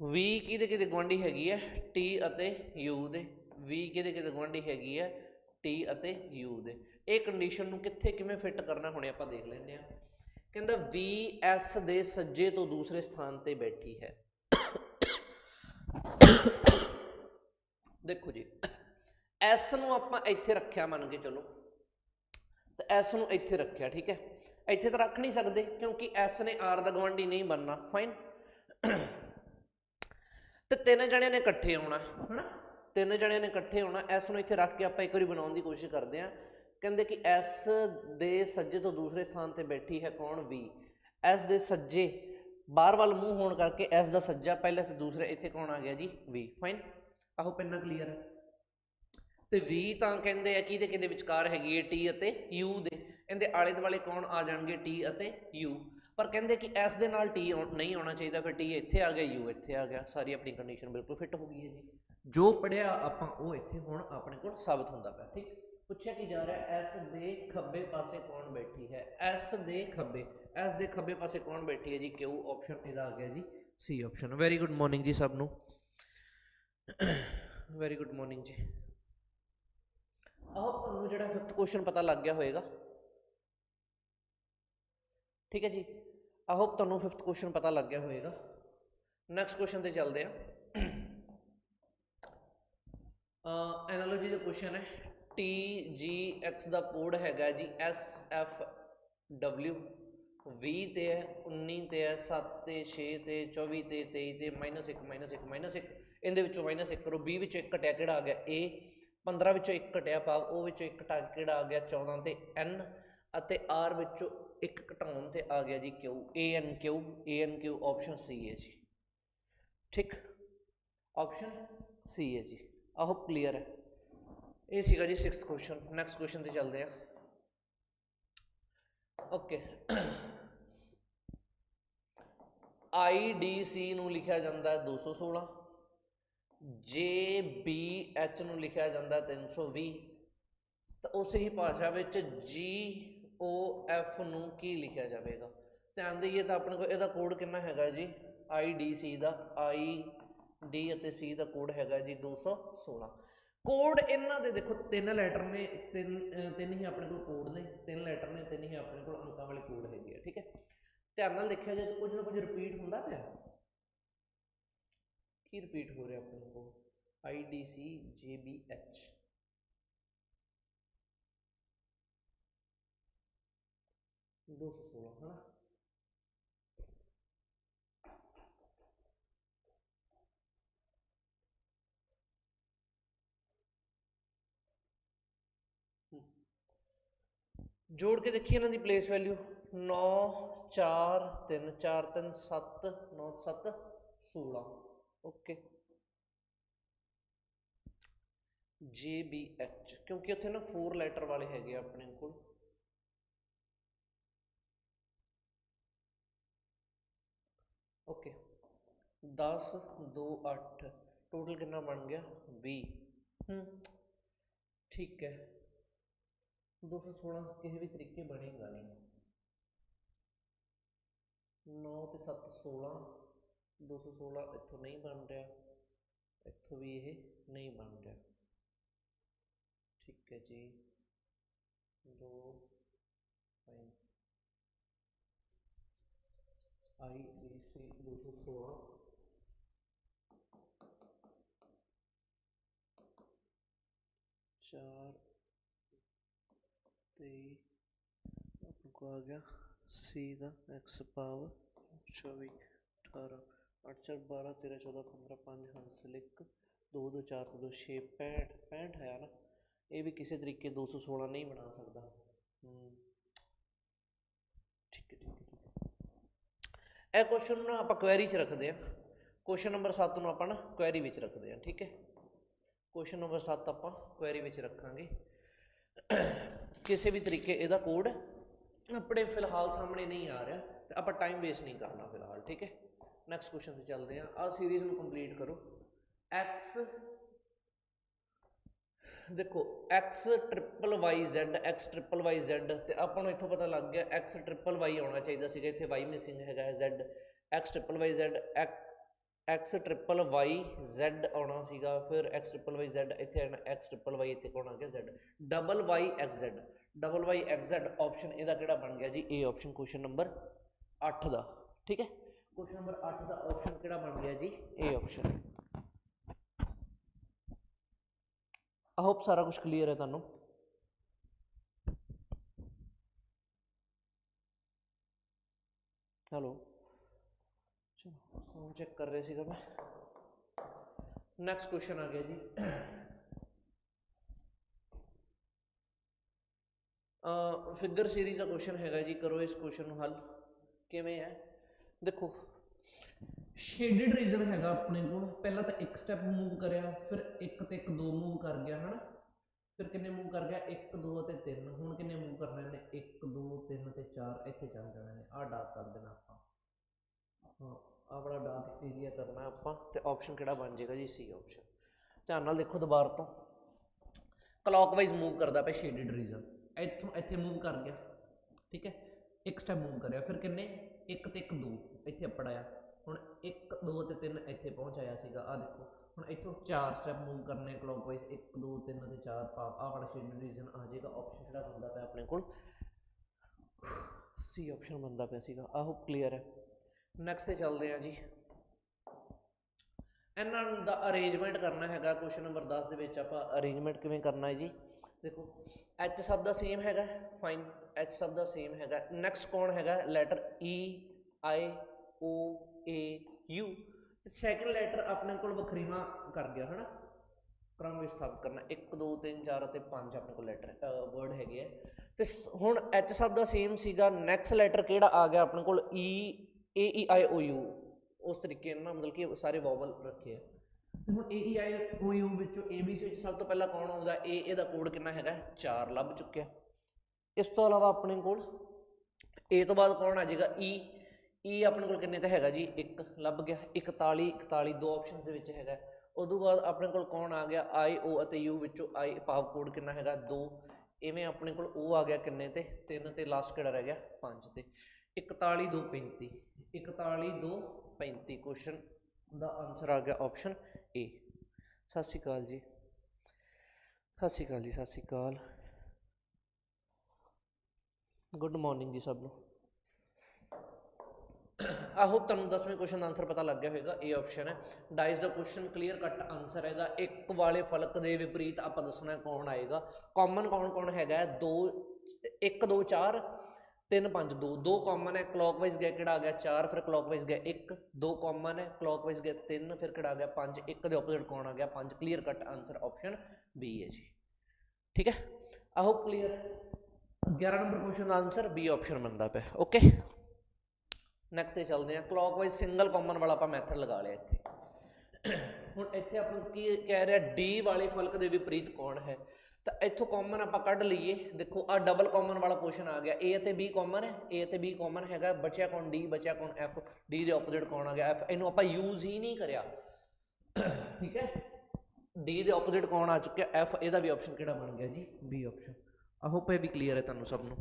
V ਕਿਹਦੇ ਕਿਹਦੇ ਗੁਆਂਢੀ ਹੈਗੀ ਹੈ T ਅਤੇ U ਦੇ। V ਕਿਹਦੇ ਕਿਹਦੇ ਗੁਆਂਢੀ ਹੈਗੀ ਹੈ T ਅਤੇ U ਦੇ। ਇਹ ਕੰਡੀਸ਼ਨ ਨੂੰ ਕਿੱਥੇ ਕਿਵੇਂ ਫਿੱਟ ਕਰਨਾ ਹੁਣੇ ਆਪਾਂ ਦੇਖ ਲੈਂਦੇ ਆ ਕਹਿੰਦਾ V S ਦੇ ਸੱਜੇ ਤੋਂ ਦੂਸਰੇ ਸਥਾਨ ਤੇ ਬੈਠੀ ਹੈ। ਦੇਖੋ ਜੀ S ਨੂੰ ਆਪਾਂ ਇੱਥੇ ਰੱਖਿਆ ਮੰਨ ਕੇ ਚਲੋ। ਤੇ S ਨੂੰ ਇੱਥੇ ਰੱਖਿਆ, ਠੀਕ ਹੈ? ਇੱਥੇ ਤਾਂ ਰੱਖ ਨਹੀਂ ਸਕਦੇ ਕਿਉਂਕਿ S ਨੇ R ਦਾ ਗਵਾਂਢੀ ਨਹੀਂ ਬਣਨਾ ਫਾਈਨ ਤੇ ਤਿੰਨ ਜਣਿਆਂ ਨੇ ਇਕੱਠੇ ਆਉਣਾ, ਹਨਾ? ਤਿੰਨ ਜਣਿਆਂ ਨੇ ਇਕੱਠੇ ਆਉਣਾ S ਨੂੰ ਇੱਥੇ ਰੱਖ ਕੇ ਆਪਾਂ ਇੱਕ ਵਾਰੀ ਬਣਾਉਣ ਦੀ ਕੋਸ਼ਿਸ਼ ਕਰਦੇ ਹਾਂ। ਕਹਿੰਦੇ ਕਿ S ਦੇ ਸੱਜੇ ਤੋਂ ਦੂਸਰੇ ਸਥਾਨ ਤੇ ਬੈਠੀ ਹੈ ਕੌਣ? ਵੀ। S ਦੇ ਸੱਜੇ, ਬਾਹਰ ਵੱਲ ਮੂੰਹ ਹੋਣ ਕਰਕੇ S ਦਾ ਸੱਜਾ ਪਹਿਲੇ ਤੇ ਦੂਸਰੇ ਇੱਥੇ ਕੌਣ ਆ ਗਿਆ ਜੀ? V ਫਾਈਨ ਆਹੋ ਪੈਨਾ ਕਲੀਅਰ ਹੈ ਤੇ V ਤਾਂ ਕਹਿੰਦੇ ਆ ਕਿਹਦੇ ਕਿਹਦੇ ਵਿਚਕਾਰ ਹੈਗੀ ਹੈ ਟੀ ਅਤੇ ਯੂ ਦੇ। ਇਹਦੇ ਆਲੇ ਦੁਆਲੇ ਕੌਣ ਆ ਜਾਣਗੇ? ਟੀ ਅਤੇ ਯੂ। ਪਰ ਕਹਿੰਦੇ ਕਿ S ਦੇ ਨਾਲ ਟੀ ਆਉਣ- ਨਹੀਂ ਆਉਣਾ ਚਾਹੀਦਾ, ਫਿਰ ਟੀ ਇੱਥੇ ਆ ਗਿਆ, ਯੂ ਇੱਥੇ ਆ ਗਿਆ, ਸਾਰੀ ਆਪਣੀ ਕੰਡੀਸ਼ਨ ਬਿਲਕੁਲ ਫਿੱਟ ਹੋ ਗਈ ਹੈ ਜੀ। ਜੋ ਪੜਿਆ ਆਪਾਂ ਉਹ ਇੱਥੇ ਹੁਣ ਆਪਣੇ ਕੋਲ ਸਾਬਤ ਹੁੰਦਾ ਪਿਆ, ਠੀਕ? ਪੁੱਛਿਆ ਕੀ ਜਾ ਰਿਹਾ, ਐਸ ਦੇ ਖੱਬੇ ਪਾਸੇ ਕੌਣ ਬੈਠੀ ਹੈ? ਐਸ ਦੇ ਖੱਬੇ, ਐਸ ਦੇ ਖੱਬੇ ਪਾਸੇ ਕੌਣ ਬੈਠੀ ਹੈ ਜੀ? Q ਆਪਸ਼ਨ ਇਹਦਾ ਆ ਗਿਆ ਜੀ, C option very good morning ਜੀ ਸਭ ਨੂੰ। ਵੈਰੀ ਗੁੱਡ ਮਾਰਨਿੰਗ ਜੀ। ਆਹ ਤੁਹਾਨੂੰ ਜਿਹੜਾ ਫਿਫਥ ਕੁਐਸਚਨ ਪਤਾ ਲੱਗ ਗਿਆ ਹੋਵੇਗਾ ਠੀਕ ਹੈ ਜੀ? ਆਈ ਹੋਪ ਤੁਹਾਨੂੰ ਫਿਫਥ ਕੁਐਸਚਨ ਪਤਾ ਲੱਗ ਗਿਆ ਹੋਵੇਗਾ। ਨੈਕਸਟ ਕੁਐਸਚਨ ਤੇ ਚੱਲਦੇ ਆ ਐਨਾਲੋਜੀ ਦਾ ਕੁਐਸਚਨ ਹੈ। ਟੀ ਜੀ ਐਕਸ ਦਾ ਕੋਡ ਹੈਗਾ ਜੀ ਐਸ ਐਫ ਡਬਲਿਊ 20 ਤੇ ਹੈ 19 ਤੇ ਹੈ 7 ਤੇ 6 ਤੇ 24 ਤੇ 23 ਤੇ -1 -1 -1 ਇਹਦੇ ਵਿੱਚੋਂ -1 ਕਰੋ। 20 ਵਿੱਚੋਂ ਇੱਕ ਘਟਿਆ ਕਿਹੜਾ ਆ ਗਿਆ? A 15 ਵਿੱਚੋਂ ਇੱਕ ਘਟਿਆ ਭਾਵ, ਉਹ ਵਿੱਚੋਂ ਇੱਕ ਘਟਾ ਕੇ ਕਿਹੜਾ ਆ ਗਿਆ? 14 ਤੇ N ਅਤੇ R ਵਿੱਚੋਂ ਇੱਕ ਘਟਾਉਣ ਤੇ ਆ ਗਿਆ ਜੀ Q A N Q A N Q option C ਹੈ ਜੀ। ਠੀਕ ਆਪਸ਼ਨ C ਹੈ ਜੀ। ਆਹ ਕਲੀਅਰ ਹੈ। ਇਹ ਸੀਗਾ ਜੀ 6th ਕੁਐਸਚਨ ਨੈਕਸਟ ਕੁਐਸਚਨ ਤੇ ਚੱਲਦੇ ਆ ਓਕੇ IDC ਨੂੰ ਲਿਖਿਆ ਜਾਂਦਾ ਹੈ 216 JBH ਨੂੰ ਲਿਖਿਆ ਜਾਂਦਾ ਹੈ 320 ਤਾਂ ਉਸੇ ਹੀ ਭਾਸ਼ਾ ਵਿੱਚ ਓ ਐਫ ਨੂੰ ਕੀ ਲਿਖਿਆ ਜਾਵੇਗਾ? ਧਿਆਨ ਦੇਈਏ ਤਾਂ ਆਪਣੇ ਕੋਲ ਇਹਦਾ ਕੋਡ ਕਿੰਨਾ ਹੈਗਾ ਜੀ? I D C the I D ਅਤੇ ਸੀ ਦਾ ਕੋਡ ਹੈਗਾ ਜੀ 216 ਕੋਡ ਇਹਨਾਂ ਦੇ ਦੇਖੋ, ਤਿੰਨ ਲੈਟਰ ਨੇ, ਤਿੰਨ ਤਿੰਨ ਹੀ ਆਪਣੇ ਕੋਲ ਕੋਡ ਨੇ, ਤਿੰਨ ਲੈਟਰ ਨੇ, ਤਿੰਨ ਹੀ ਆਪਣੇ ਕੋਲ ਅੰਕਾਂ ਵਾਲੇ ਕੋਡ ਹੈਗੇ ਆ, ਠੀਕ ਹੈ? ਧਿਆਨ ਨਾਲ ਦੇਖਿਆ ਜਾਏ ਤਾਂ ਕੁਝ ਨਾ ਕੁਝ ਰਿਪੀਟ ਹੁੰਦਾ ਪਿਆ। ਕੀ ਰਿਪੀਟ ਹੋ ਰਿਹਾ ਆਪਣੇ ਕੋਲ? I D C J B IDC JBH ਦੋ ਸੌ ਸੋਲਾਂ ਹਨਾ ਜੋੜ ਕੇ ਦੇਖੀਏ ਇਹਨਾਂ ਦੀ ਪਲੇਸ ਵੈਲਿਊ 9 4 3 4 3 7 9 7 16 ਓਕੇ JBH ਕਿਉਂਕਿ ਉੱਥੇ ਨਾ 4 ਲੈਟਰ ਵਾਲੇ ਹੈਗੇ ਆ ਆਪਣੇ ਕੋਲ ਓਕੇ। 10 2 8 ਟੋਟਲ ਕਿੰਨਾ ਬਣ ਗਿਆ? 20 ਹੂੰ। ਠੀਕ ਹੈ। 216 ਕਿਸੇ ਵੀ ਤਰੀਕੇ ਬਣੇਗਾ ਨਹੀਂ। 9 ਤੇ 7 16 216 ਇੱਥੋਂ ਨਹੀਂ ਬਣ ਰਿਹਾ। ਇੱਥੋਂ ਵੀ ਇਹ ਨਹੀਂ ਬਣ ਰਿਹਾ। ਠੀਕ ਹੈ ਜੀ। 2 5 ਆਈ ਸੀ 216 ਚਾਰ ਤੇ ਆਪਣੇ ਕੋ ਆ ਗਿਆ। c ਦਾ x ਪਾਵਰ 24 18 8 4 12 13 14 15 5 ਹੰਸ ਲਿਖ 2 2 4 2 6 65 65 ਹੈ ਨਾ। ਇਹ ਵੀ ਕਿਸੇ ਤਰੀਕੇ 216 ਨਹੀਂ ਬਣਾ ਸਕਦਾ ਹੂੰ ਠੀਕ ਹੈ ਠੀਕ ਹੈ ਠੀਕ ਹੈ ਇਹ ਕੁਐਸਚਨ ਨੂੰ ਆਪਾਂ ਕੁਐਰੀ ਚ ਰੱਖਦੇ ਆ ਕੁਐਸਚਨ ਨੰਬਰ 7 ਨੂੰ ਆਪਾਂ ਨਾ ਕੁਐਰੀ ਵਿੱਚ ਰੱਖਦੇ ਆ ਠੀਕ ਹੈ? ਕੁਐਸਚਨ ਨੰਬਰ 7 ਆਪਾਂ ਕੁਐਰੀ ਵਿੱਚ ਰੱਖਾਂਗੇ। ਕਿਸੇ ਵੀ ਤਰੀਕੇ ਇਹਦਾ ਕੋਡ ਆਪਣੇ ਫਿਲਹਾਲ ਸਾਹਮਣੇ ਨਹੀਂ ਆ ਰਿਹਾ, ਤੇ ਆਪਾਂ ਟਾਈਮ ਵੇਸਟ ਨਹੀਂ ਕਰਨਾ ਫਿਲਹਾਲ, ਠੀਕ ਹੈ? ਨੈਕਸਟ ਕੁਐਸਚਨ ਤੇ ਚੱਲਦੇ ਆ ਆ ਸੀਰੀਜ਼ ਨੂੰ ਕੰਪਲੀਟ ਕਰੋ। x ਦੇਖੋ, x triple y z, x triple y z, ਤੇ ਆਪਾਂ ਨੂੰ ਇੱਥੋਂ ਪਤਾ ਲੱਗ ਗਿਆ x ਟ੍ਰਿਪਲ y ਆਉਣਾ ਚਾਹੀਦਾ ਸੀਗਾ, ਇੱਥੇ y ਮਿਸਿੰਗ ਹੈਗਾ ਹੈ z x triple y z, x triple y z ਆਉਣਾ ਸੀਗਾ, ਫਿਰ x ਟ੍ਰਿਪਲ y z, ਇੱਥੇ ਆਣਾ x ਟ੍ਰਿਪਲ y ਇੱਥੇ ਕੌਣ ਆ ਗਿਆ z double y x z double y x z option ਇਹਦਾ ਕਿਹੜਾ ਬਣ ਗਿਆ ਜੀ? A ਆਪਸ਼ਨ ਕੁਐਸਚਨ ਨੰਬਰ 8 ਦਾ, ਠੀਕ ਹੈ? ਕੁਐਸਚਨ ਨੰਬਰ 8 ਦਾ ਆਪਸ਼ਨ ਕਿਹੜਾ ਬਣ ਗਿਆ ਜੀ? A ਆਪਸ਼ਨ ਆਈ ਹੋਪ ਸਾਰਾ ਕੁਝ ਕਲੀਅਰ ਹੈ ਤੁਹਾਨੂੰ ਹੈਲੋ ਚਲੋ ਸਾਊਂਡ ਚੈੱਕ ਕਰ ਰਹੇ ਸੀਗਾ ਮੈਂ ਨੈਕਸਟ ਕੁਐਸਚਨ ਆ ਗਿਆ ਜੀ ਅ ਫਿਗਰ ਸੀਰੀਜ਼ ਦਾ ਕੁਐਸਚਨ ਹੈਗਾ ਜੀ ਕਰੋ ਇਸ ਕੁਐਸਚਨ ਨੂੰ ਹੱਲ ਕਿਵੇਂ ਹੈ ਦੇਖੋ ਸ਼ੇਡਡ ਰੀਜ਼ਨ ਹੈਗਾ ਆਪਣੇ ਕੋਲ। ਪਹਿਲਾਂ ਤਾਂ ਇੱਕ ਸਟੈਪ ਮੂਵ ਕਰਿਆ, ਫਿਰ ਇੱਕ ਤੇ ਇੱਕ ਦੋ ਮੂਵ ਕਰ ਗਿਆ, ਹਨਾ? ਫਿਰ ਕਿੰਨੇ ਮੂਵ ਕਰ ਗਿਆ? 1 2 ਅਤੇ 3 ਹੁਣ ਕਿੰਨੇ ਮੂਵ ਕਰਨੇ ਨੇ? 1 2 3 ਤੇ 4 ਇੱਥੇ ਚੱਲ ਜਾਣਾ ਨੇ। ਆਹ ਡਾਕ ਕਰ ਦੇਣਾ ਆਪਾਂ। ਹਾਂ, ਆਹ ਬੜਾ ਡਾਰਕ ਏਰੀਆ ਕਰਨਾ ਆਪਾਂ ਤੇ ਆਪਸ਼ਨ ਕਿਹੜਾ ਬਣ ਜਾਏਗਾ ਜੀ? ਸੀ ਆਪਸ਼ਨ ਧਿਆਨ ਨਾਲ ਦੇਖੋ ਦੁਬਾਰਾ ਤੋਂ। ਕਲੌਕਵਾਈਜ਼ ਮੂਵ ਕਰਦਾ ਪਿਆ ਸ਼ੇਡਡ ਰੀਜ਼ਨ ਇੱਥੋਂ, ਇੱਥੇ ਮੂਵ ਕਰ ਗਿਆ। ਠੀਕ ਹੈ? ਇੱਕ ਸਟੈਪ ਮੂਵ ਕਰਿਆ। ਫਿਰ ਕਿੰਨੇ? ਇੱਕ ਤੇ ਇੱਕ, ਦੋ। ਇੱਥੇ ਅਪੜ ਆਇਆ ਹੁਣ 1 2 ਤੇ 3 ਇੱਥੇ ਪਹੁੰਚ ਆਇਆ ਸੀਗਾ ਆ ਦੇਖੋ। ਹੁਣ ਇੱਥੋਂ ਚਾਰ ਸਟੈਪ ਮੂਵ ਕਰਨੇ ਕਲੌਕਵਾਈਜ਼ 1 2 3 ਤੇ 4 ਪਾਪ ਆ ਵਾਲਾ ਸ਼ੇਡਡ ਰੀਜਨ ਆ ਜਾਏਗਾ ਆਪਸ਼ਨ ਜਿਹੜਾ ਬੰਦਾ ਪਿਆ ਆਪਣੇ ਕੋਲ। ਸੀ ਆਪਸ਼ਨ ਬੰਦਾ ਪਿਆ ਸੀਗਾ, ਆਹੋ ਕਲੀਅਰ ਹੈ। ਨੈਕਸਟ ਤੇ ਚੱਲਦੇ ਆ ਜੀ। ਇਹਨਾਂ ਦਾ ਅਰੇਂਜਮੈਂਟ ਕਰਨਾ ਹੈਗਾ ਕੁਐਸਚਨ ਨੰਬਰ 10 ਦੇ ਵਿੱਚ ਆਪਾਂ ਅਰੇਂਜਮੈਂਟ ਕਿਵੇਂ ਕਰਨਾ ਹੈ ਜੀ? ਦੇਖੋ ਐਚ ਸਭ ਦਾ ਸੇਮ ਹੈਗਾ ਫਾਈਨ ਐਚ ਸਭ ਦਾ ਸੇਮ ਹੈਗਾ। ਨੈਕਸਟ ਕੌਣ ਹੈਗਾ? Letter E I O A U ਤੇ ਸੈਕੰਡ ਲੈਟਰ ਆਪਣੇ ਕੋਲ ਵਖਰੀਵਾ ਕਰ ਗਿਆ ਹਨਾ? ਕ੍ਰਮ ਵਿੱਚ ਸਥਾਪਿਤ ਕਰਨਾ। 1 2 3 4 ਅਤੇ 5 ਆਪਣੇ ਕੋਲ ਲੈਟਰ ਵਰਡ ਹੈਗੇ ਆ। ਤੇ ਸ- ਹੁਣ ਐਚ ਸਭ ਦਾ ਸੇਮ ਸੀਗਾ। ਨੈਕਸਟ ਲੈਟਰ ਕਿਹੜਾ ਆ ਗਿਆ ਆਪਣੇ ਕੋਲ? ਈ ਏ ਈ ਆਈ ਓ ਯੂ ਉਸ ਤਰੀਕੇ ਨਾਲ ਮਤਲਬ ਕਿ ਸਾਰੇ ਵੋਵਲ ਰੱਖੇ ਆ। ਹੁਣ ਏ ਈ ਆਈ ਓ ਯੂ ਵਿੱਚੋਂ ਏ ਬੀ ਸੀ ਵਿੱਚ ਸਭ ਤੋਂ ਪਹਿਲਾਂ ਕੌਣ ਆਉਂਦਾ? ਏ ਇਹਦਾ ਕੋਡ ਕਿੰਨਾ ਹੈਗਾ? 4 ਲੱਭ ਚੁੱਕਿਆ। ਇਸ ਤੋਂ ਇਲਾਵਾ ਆਪਣੇ ਕੋਲ ਏ ਤੋਂ ਬਾਅਦ ਕੌਣ ਆ ਜਾਏਗਾ? ਈ ਈ ਆਪਣੇ ਕੋਲ ਕਿੰਨੇ ਤੇ ਹੈਗਾ ਜੀ? 1 ਲੱਭ ਗਿਆ 41 41 ਦੋ ਆਪਸ਼ਨਸ ਦੇ ਵਿੱਚ ਹੈਗਾ। ਉਦੋਂ ਬਾਅਦ ਆਪਣੇ ਕੋਲ ਕੌਣ ਆ ਗਿਆ? ਆਈ ਓ ਅਤੇ ਯੂ ਵਿੱਚੋਂ ਆਈ ਪਾਵ ਕੋਡ ਕਿੰਨਾ ਹੈਗਾ? 2 ਇਵੇਂ ਆਪਣੇ ਕੋਲ ਉਹ ਆ ਗਿਆ ਕਿੰਨੇ ਤੇ? 3 ਤੇ ਲਾਸਟ ਕਿਹੜਾ ਰਹਿ ਗਿਆ? 5 ਤੇ। 41 2 35 41 2 35 ਕੁਐਸਚਨ ਦਾ ਆਨਸਰ ਆ ਗਿਆ ਆਪਸ਼ਨ ਏ ਸਤਿ ਸ਼੍ਰੀ ਅਕਾਲ ਜੀ। ਸਤਿ ਸ਼੍ਰੀ ਅਕਾਲ ਜੀ, ਸਤਿ ਸ਼੍ਰੀ ਅਕਾਲ। ਗੁੱਡ ਮਾਰਨਿੰਗ ਜੀ ਸਭ ਨੂੰ। ਆਈ ਹੋਪ ਤੁਹਾਨੂੰ 10ਵੇਂ ਕੁਐਸਚਨ ਦਾ ਆਨਸਰ ਪਤਾ ਲੱਗ ਗਿਆ ਹੋਵੇਗਾ ਇਹ ਆਪਸ਼ਨ ਹੈ। ਡਾਈਸ ਦਾ ਕੁਐਸਚਨ ਕਲੀਅਰ ਕੱਟ ਆਨਸਰ ਹੈਗਾ। ਇੱਕ ਵਾਲੇ ਫਲਕ ਦੇ ਵਿਪਰੀਤ ਆਪਾਂ ਦੱਸਣਾ ਕੌਣ ਆਏਗਾ। ਕਾਮਨ ਕੌਣ ਕੌਣ ਹੈਗਾ 2 1 2 4 3 5 2 ਦੋ। ਕਾਮਨ ਹੈ ਕਲੌਕਵਾਈਜ਼ ਗਿਆ, ਕਿਹੜਾ ਆ ਗਿਆ? 4 ਫਿਰ ਕਲੌਕਵਾਈਜ਼ ਗਿਆ 1 ਦੋ ਕਾਮਨ ਹੈ ਕਲੌਕਵਾਈਜ਼ ਗਿਆ 3 ਫਿਰ ਕਿਹੜਾ ਆ ਗਿਆ? 5 1 ਦੇ ਆਪੋਜ਼ਿਟ ਕੌਣ ਆ ਗਿਆ? 5 clear cut answer option B ਹੈ ਜੀ। ਠੀਕ ਹੈ? I hope clear 11 number question the answer B option ਬਣਦਾ ਪਿਆ। ਓਕੇ ਨੈਕਸਟ ਤੇ ਚੱਲਦੇ ਆ। ਕਲੌਕਵਾਈਜ਼ ਸਿੰਗਲ ਕਾਮਨ ਵਾਲਾ ਆਪਾਂ ਮੈਥਡ ਲਗਾ ਲਿਆ ਇੱਥੇ। ਹੁਣ ਇੱਥੇ ਆਪਾਂ ਨੂੰ ਕੀ ਕਹਿ ਰਿਹਾ ਡੀ ਵਾਲੇ ਫਲਕ ਦੇ ਵਿਪਰੀਤ ਕੌਣ ਹੈ। ਤਾਂ ਇੱਥੋਂ ਕਾਮਨ ਆਪਾਂ ਕੱਢ ਲਈਏ। ਦੇਖੋ ਆ ਡਬਲ ਕਾਮਨ ਵਾਲਾ ਕੁਐਸਚਨ ਆ ਗਿਆ। A ਅਤੇ B ਕਾਮਨ ਹੈ। A ਅਤੇ B ਕਾਮਨ ਹੈਗਾ। ਬਚਿਆ ਕੌਣ D, ਬਚਿਆ ਕੌਣ F D ਦੇ ਆਪੋਜ਼ਿਟ ਕੌਣ ਆ ਗਿਆ F ਇਹਨੂੰ ਆਪਾਂ ਯੂਜ਼ ਹੀ ਨਹੀਂ ਕਰਿਆ। ਠੀਕ ਹੈ? D ਦੇ ਆਪੋਜ਼ਿਟ ਕੌਣ ਆ ਚੁੱਕਿਆ। F, ਇਹਦਾ ਵੀ ਆਪਸ਼ਨ ਕਿਹੜਾ ਬਣ ਗਿਆ ਜੀ? B ਆਪਸ਼ਨ ਆਹੋ ਹੋਪ ਵੀ ਕਲੀਅਰ ਹੈ ਤੁਹਾਨੂੰ ਸਭ ਨੂੰ।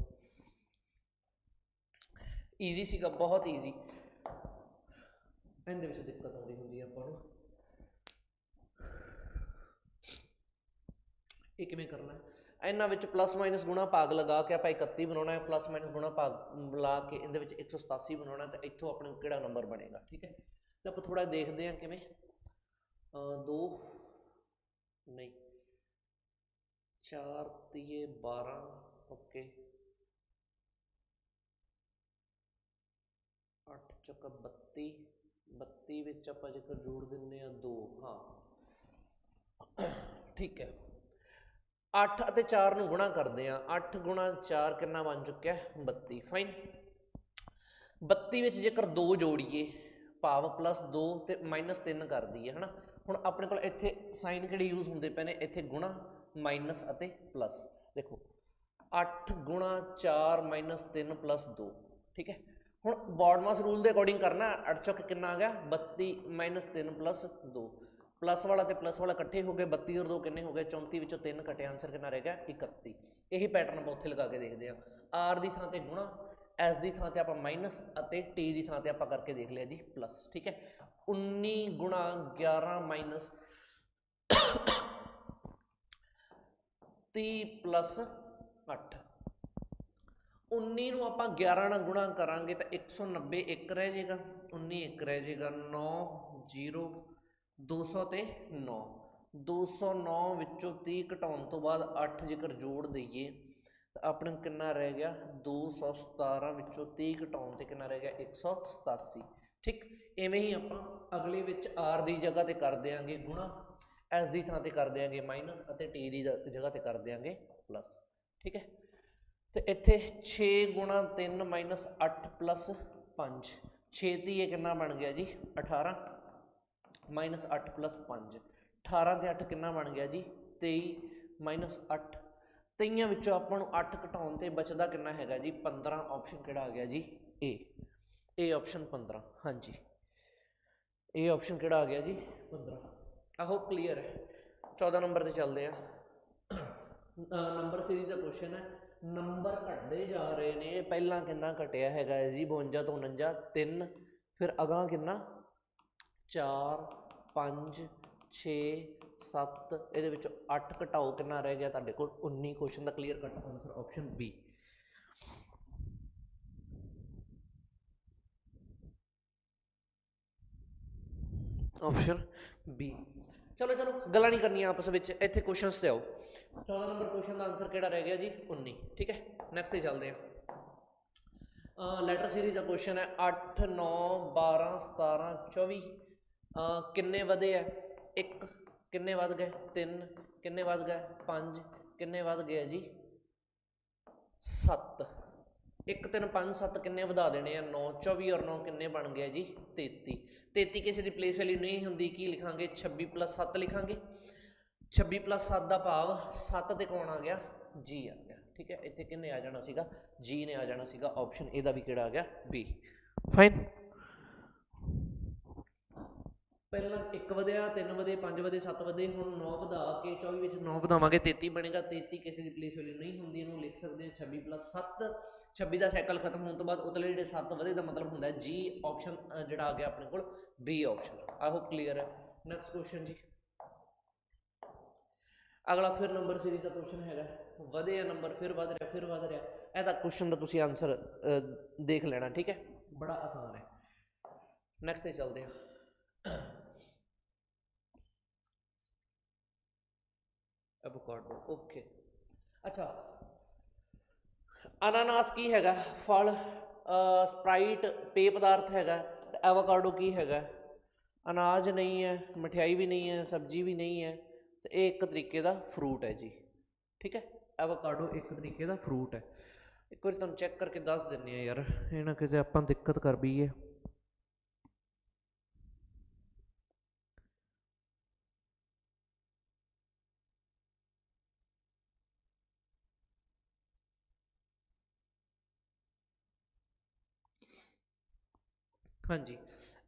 ਈਜ਼ੀ ਸੀਗਾ, ਬਹੁਤ ਈਜ਼ੀ ਇਹਦੇ ਵਿੱਚ ਦਿੱਕਤ ਆਉਂਦੀ ਹੁੰਦੀ ਹੈ ਆਪਾਂ ਨੂੰ। ਇਹ ਕਿਵੇਂ ਕਰਨਾ ਹੈ? ਇਹਨਾਂ ਵਿੱਚ ਪਲੱਸ ਮਾਈਨਸ ਗੁਣਾ ਭਾਗ ਲਗਾ ਕੇ ਆਪਾਂ 31 ਬਣਾਉਣਾ ਹੈ। ਪਲੱਸ ਮਾਈਨਸ ਗੁਣਾ ਭਾਗ ਲਾ ਕੇ ਇਹਦੇ ਵਿੱਚ 187 ਬਣਾਉਣਾ ਤਾਂ ਇੱਥੋਂ ਆਪਣੇ ਕਿਹੜਾ ਨੰਬਰ ਬਣੇਗਾ, ਠੀਕ ਹੈ? ਤੇ ਆਪਾਂ ਥੋੜਾ ਦੇਖਦੇ ਹਾਂ ਕਿਵੇਂ। ਅ 2 ਨਹੀਂ। 4 ਤੀਏ 12 ਓਕੇ। 8 ਚੱਕ 32 32 ਵਿੱਚ ਆਪਾਂ ਜੇਕਰ ਜੋੜ ਦਿੰਨੇ ਆ 2 ਹਾਂ। ਠੀਕ ਹੈ। 8 ਅਤੇ 4 ਨੂੰ ਗੁਣਾ ਕਰਦੇ ਆ 8 ਗੁਣਾ 4 ਕਿੰਨਾ ਬਣ ਚੁੱਕਿਆ? 32 ਫਾਈਨ 32 ਵਿੱਚ ਜੇਕਰ 2 ਜੋੜੀਏ ਭਾਵ ਪਲੱਸ 2 ਤੇ ਮਾਈਨਸ 3 ਕਰ ਦਈਏ, ਹਨਾ? ਹੁਣ ਆਪਣੇ ਕੋਲ ਇੱਥੇ ਸਾਈਨ ਕਿਹੜੇ ਯੂਜ਼ ਹੁੰਦੇ ਪਏ ਨੇ? ਇੱਥੇ ਗੁਣਾ ਮਾਈਨਸ ਅਤੇ ਪਲੱਸ ਦੇਖੋ 8 ਗੁਣਾ 4 ਮਾਈਨਸ 3 ਪਲੱਸ 2 ਠੀਕ ਹੈ? ਹੁਣ ਬॉडਮਾਸ ਰੂਲ ਦੇ ਅਕੋਰਡਿੰਗ ਕਰਨਾ 8 ਚੁੱਕ ਕਿੰਨਾ ਆ ਗਿਆ? 32 ਮਾਈਨਸ 3 ਪਲੱਸ 2 ਪਲੱਸ ਵਾਲਾ ਤੇ ਪਲੱਸ ਵਾਲਾ ਇਕੱਠੇ ਹੋ ਗਏ 32 ਔਰ 2 ਕਿੰਨੇ ਹੋ ਗਏ? 34 ਵਿੱਚੋਂ 3 ਘਟੇ ਆਨਸਰ ਕਿੰਨਾ ਰਹਿ ਗਿਆ? 31 ਇਹੀ ਪੈਟਰਨ ਆਪਾਂ ਉੱਥੇ ਲਗਾ ਕੇ ਦੇਖਦੇ ਹਾਂ। R ਦੀ ਥਾਂ ਤੇ ਗੁਣਾ, s ਦੀ ਥਾਂ ਤੇ ਆਪਾਂ ਮਾਈਨਸ ਅਤੇ t ਦੀ ਥਾਂ ਤੇ ਆਪਾਂ ਕਰਕੇ ਦੇਖ ਲਿਆ ਜੀ ਪਲੱਸ ਠੀਕ ਹੈ? 19 ਗੁਣਾ 11 ਮਾਈਨਸ 30 ਪਲੱਸ 8 19 ਨੂੰ ਆਪਾਂ 11 ਨਾਲ ਗੁਣਾ ਕਰਾਂਗੇ ਤਾਂ 190 ਇੱਕ ਰਹਿ ਜਾਏਗਾ 19 ਇੱਕ ਰਹਿ ਜਾਏਗਾ 9 0 200 ਤੇ 9 209 ਵਿੱਚੋਂ 30 ਘਟਾਉਣ ਤੋਂ ਬਾਅਦ 8 ਜੇਕਰ ਜੋੜ ਦਈਏ, ਤਾਂ ਆਪਣੇ ਕਿੰਨਾ ਰਹਿ ਗਿਆ? 217 ਵਿੱਚੋਂ 30 ਘਟਾਉਣ ਤੇ ਕਿੰਨਾ ਰਹਿ ਗਿਆ? 187 ਠੀਕ? ਐਵੇਂ ਹੀ ਆਪਾਂ ਅਗਲੇ ਵਿੱਚ r ਦੀ ਜਗ੍ਹਾ ਤੇ ਕਰ ਦਿਆਂਗੇ ਗੁਣਾ s ਦੀ ਥਾਂ ਤੇ ਕਰ ਦਿਆਂਗੇ ਮਾਈਨਸ ਅਤੇ t ਦੀ ਜਗ੍ਹਾ ਤੇ ਕਰ ਦਿਆਂਗੇ ਪਲੱਸ। ਠੀਕ ਹੈ? ਤੇ ਇੱਥੇ 6 ਗੁਣਾ 3 ਮਾਈਨਸ 8 ਪਲੱਸ 5 6 ਦੀ ਇਹ ਕਿੰਨਾ ਬਣ ਗਿਆ ਜੀ? 18 ਮਾਈਨਸ 8 ਪਲੱਸ 5 18 ਤੇ 8 ਕਿੰਨਾ ਬਣ ਗਿਆ ਜੀ? 23 ਮਾਈਨਸ 8 ਤਈਆਂ ਵਿੱਚੋਂ ਆਪਾਂ ਨੂੰ 8 ਘਟਾਉਣ ਤੇ ਬਚਦਾ ਕਿੰਨਾ ਹੈਗਾ ਜੀ? 15 ਆਪਸ਼ਨ ਕਿਹੜਾ ਆ ਗਿਆ ਜੀ? ਏ A ਆਪਸ਼ਨ 15 ਹਾਂਜੀ। ਏ ਆਪਸ਼ਨ ਕਿਹੜਾ ਆ ਗਿਆ ਜੀ? 15 ਆਹੋ ਕਲੀਅਰ ਹੈ। 14 ਨੰਬਰ ਤੇ ਚੱਲਦੇ ਆ ਨੰਬਰ ਸੀਰੀਜ਼ ਦਾ ਕੁਐਸਚਨ ਹੈ। ਨੰਬਰ ਘਟਦੇ ਜਾ ਰਹੇ ਨੇ। ਪਹਿਲਾਂ ਕਿੰਨਾ ਘਟਿਆ ਹੈਗਾ ਹੈ ਜੀ? 52 ਤੋਂ 49 3 ਫਿਰ ਅਗਾਂਹ ਕਿੰਨਾ? 4 5 6 7 ਇਹਦੇ ਵਿੱਚੋਂ 8 ਘਟਾਓ ਕਿੰਨਾ ਰਹਿ ਗਿਆ? ਤੁਹਾਡੇ ਕੋਲ 19 ਕੁਐਸਚਨ ਦਾ clear cut answer option B option B ਚਲੋ ਚਲੋ, ਗੱਲਾਂ ਨਹੀਂ ਕਰਨੀਆਂ ਆਪਸ ਵਿੱਚ। ਇੱਥੇ ਕੁਐਸਚਨਸ ਤੇ ਆਓ। 14 ਨੰਬਰ ਕੁਐਸਚਨ ਦਾ ਆਨਸਰ ਕਿਹੜਾ ਰਹਿ ਗਿਆ ਜੀ? 19 ਠੀਕ ਹੈ? ਨੈਕਸਟ ਤੇ ਚੱਲਦੇ ਹਾਂ। ਲੈਟਰ ਸੀਰੀਜ਼ ਦਾ ਕੁਐਸਚਨ ਹੈ 8 9 12 17 24 ਕਿੰਨੇ ਵਧੇ ਆ? 1 ਕਿੰਨੇ ਵੱਧ ਗਏ? 3 ਕਿੰਨੇ ਵੱਧ ਗਏ? 5 ਕਿੰਨੇ ਵੱਧ ਗਏ ਜੀ? 7 1 3 5 7 ਕਿੰਨੇ ਵਧਾ ਦੇਣੇ ਆ? 9 24 ਔਰ 9 ਕਿੰਨੇ ਬਣ ਗਏ ਜੀ? 33 33 ਕਿਸੇ ਦੀ ਪਲੇਸ ਵੈਲਿਊ ਨਹੀਂ ਹੁੰਦੀ, ਕੀ ਲਿਖਾਂਗੇ? 26 7 ਲਿਖਾਂਗੇ। 26 7 ਦਾ ਭਾਵ 7 ਤੇ ਕੌਣ ਆ ਗਿਆ? ਜੀ ਆ ਗਿਆ ਠੀਕ ਹੈ? ਇੱਥੇ ਕਿੰਨੇ ਆ ਜਾਣਾ ਸੀਗਾ? ਜੀ ਨੇ ਆ ਜਾਣਾ ਸੀਗਾ ਆਪਸ਼ਨ ਇਹਦਾ ਵੀ ਕਿਹੜਾ ਆ ਗਿਆ? ਬੀ ਫਾਈਨ ਪਹਿਲਾਂ 1 ਵਧਿਆ 3 ਵਧੇ 5 ਵਧੇ 7 ਵਧੇ ਹੁਣ 9 ਵਧਾ ਕੇ 24 ਵਿੱਚ 9 ਵਧਾਵਾਂਗੇ 33 ਬਣੇਗਾ 33 ਕਿਸੇ ਦੀ ਪਲੇਸ ਵੈਲਿਊ ਨਹੀਂ ਹੁੰਦੀ ਇਹਨੂੰ ਲਿਖ ਸਕਦੇ ਹਾਂ 26 7 26 ਦਾ ਸਾਈਕਲ ਖਤਮ ਹੋਣ ਤੋਂ ਬਾਅਦ ਉਤਲੇ ਜਿਹੜੇ 7 ਵਧੇ ਦਾ ਮਤਲਬ ਹੁੰਦਾ ਜੀ ਆਪਸ਼ਨ ਜਿਹੜਾ ਆ ਗਿਆ ਆਪਣੇ ਕੋਲ B option I hope clear ਹੈ। ਨੈਕਸਟ ਕੁਐਸਚਨ ਜੀ। ਅਗਲਾ ਫਿਰ ਨੰਬਰ ਸੀਰੀਜ਼ ਦਾ ਕੁਐਸਚਨ ਹੈਗਾ। ਵਧੇ ਆ ਨੰਬਰ ਫਿਰ ਵਧ ਰਿਹਾ, ਫਿਰ ਵਧ ਰਿਹਾ। ਇਹਦਾ ਕੁਐਸਚਨ ਦਾ ਤੁਸੀਂ ਆਨਸਰ ਦੇਖ ਲੈਣਾ, ਠੀਕ ਹੈ? ਬੜਾ ਆਸਾਨ ਹੈ। ਨੈਕਸਟ ਤੇ ਚੱਲਦੇ ਹਾਂ। ਐਵੋਕਾਡੋ ਓਕੇ ਅੱਛਾ। ਅਨਾਨਾਸ ਕੀ ਹੈਗਾ? ਫਲ ਸਪਰਾਈਟ ਪੇ ਪਦਾਰਥ ਹੈਗਾ। ਐਵੋਕਾਡੋ ਕੀ ਹੈਗਾ? ਅਨਾਜ ਨਹੀਂ ਹੈ, ਮਠਿਆਈ ਵੀ ਨਹੀਂ ਹੈ, ਸਬਜ਼ੀ ਵੀ ਨਹੀਂ ਹੈ। ਤੇ ਇਹ ਇੱਕ ਤਰੀਕੇ ਦਾ ਫਰੂਟ ਹੈ ਜੀ। ਠੀਕ ਹੈ? ਐਵੋਕਾਡੋ ਇੱਕ ਤਰੀਕੇ ਦਾ ਫਰੂਟ ਹੈ। ਇੱਕ ਵਾਰੀ ਤੁਹਾਨੂੰ ਚੈੱਕ ਕਰਕੇ ਦੱਸ ਦਿੰਨੇ ਆ ਯਾਰ, ਇਹ ਨਾ ਕਿਤੇ ਆਪਾਂ ਦਿੱਕਤ ਕਰ ਬਈਏ। ਹਾਂਜੀ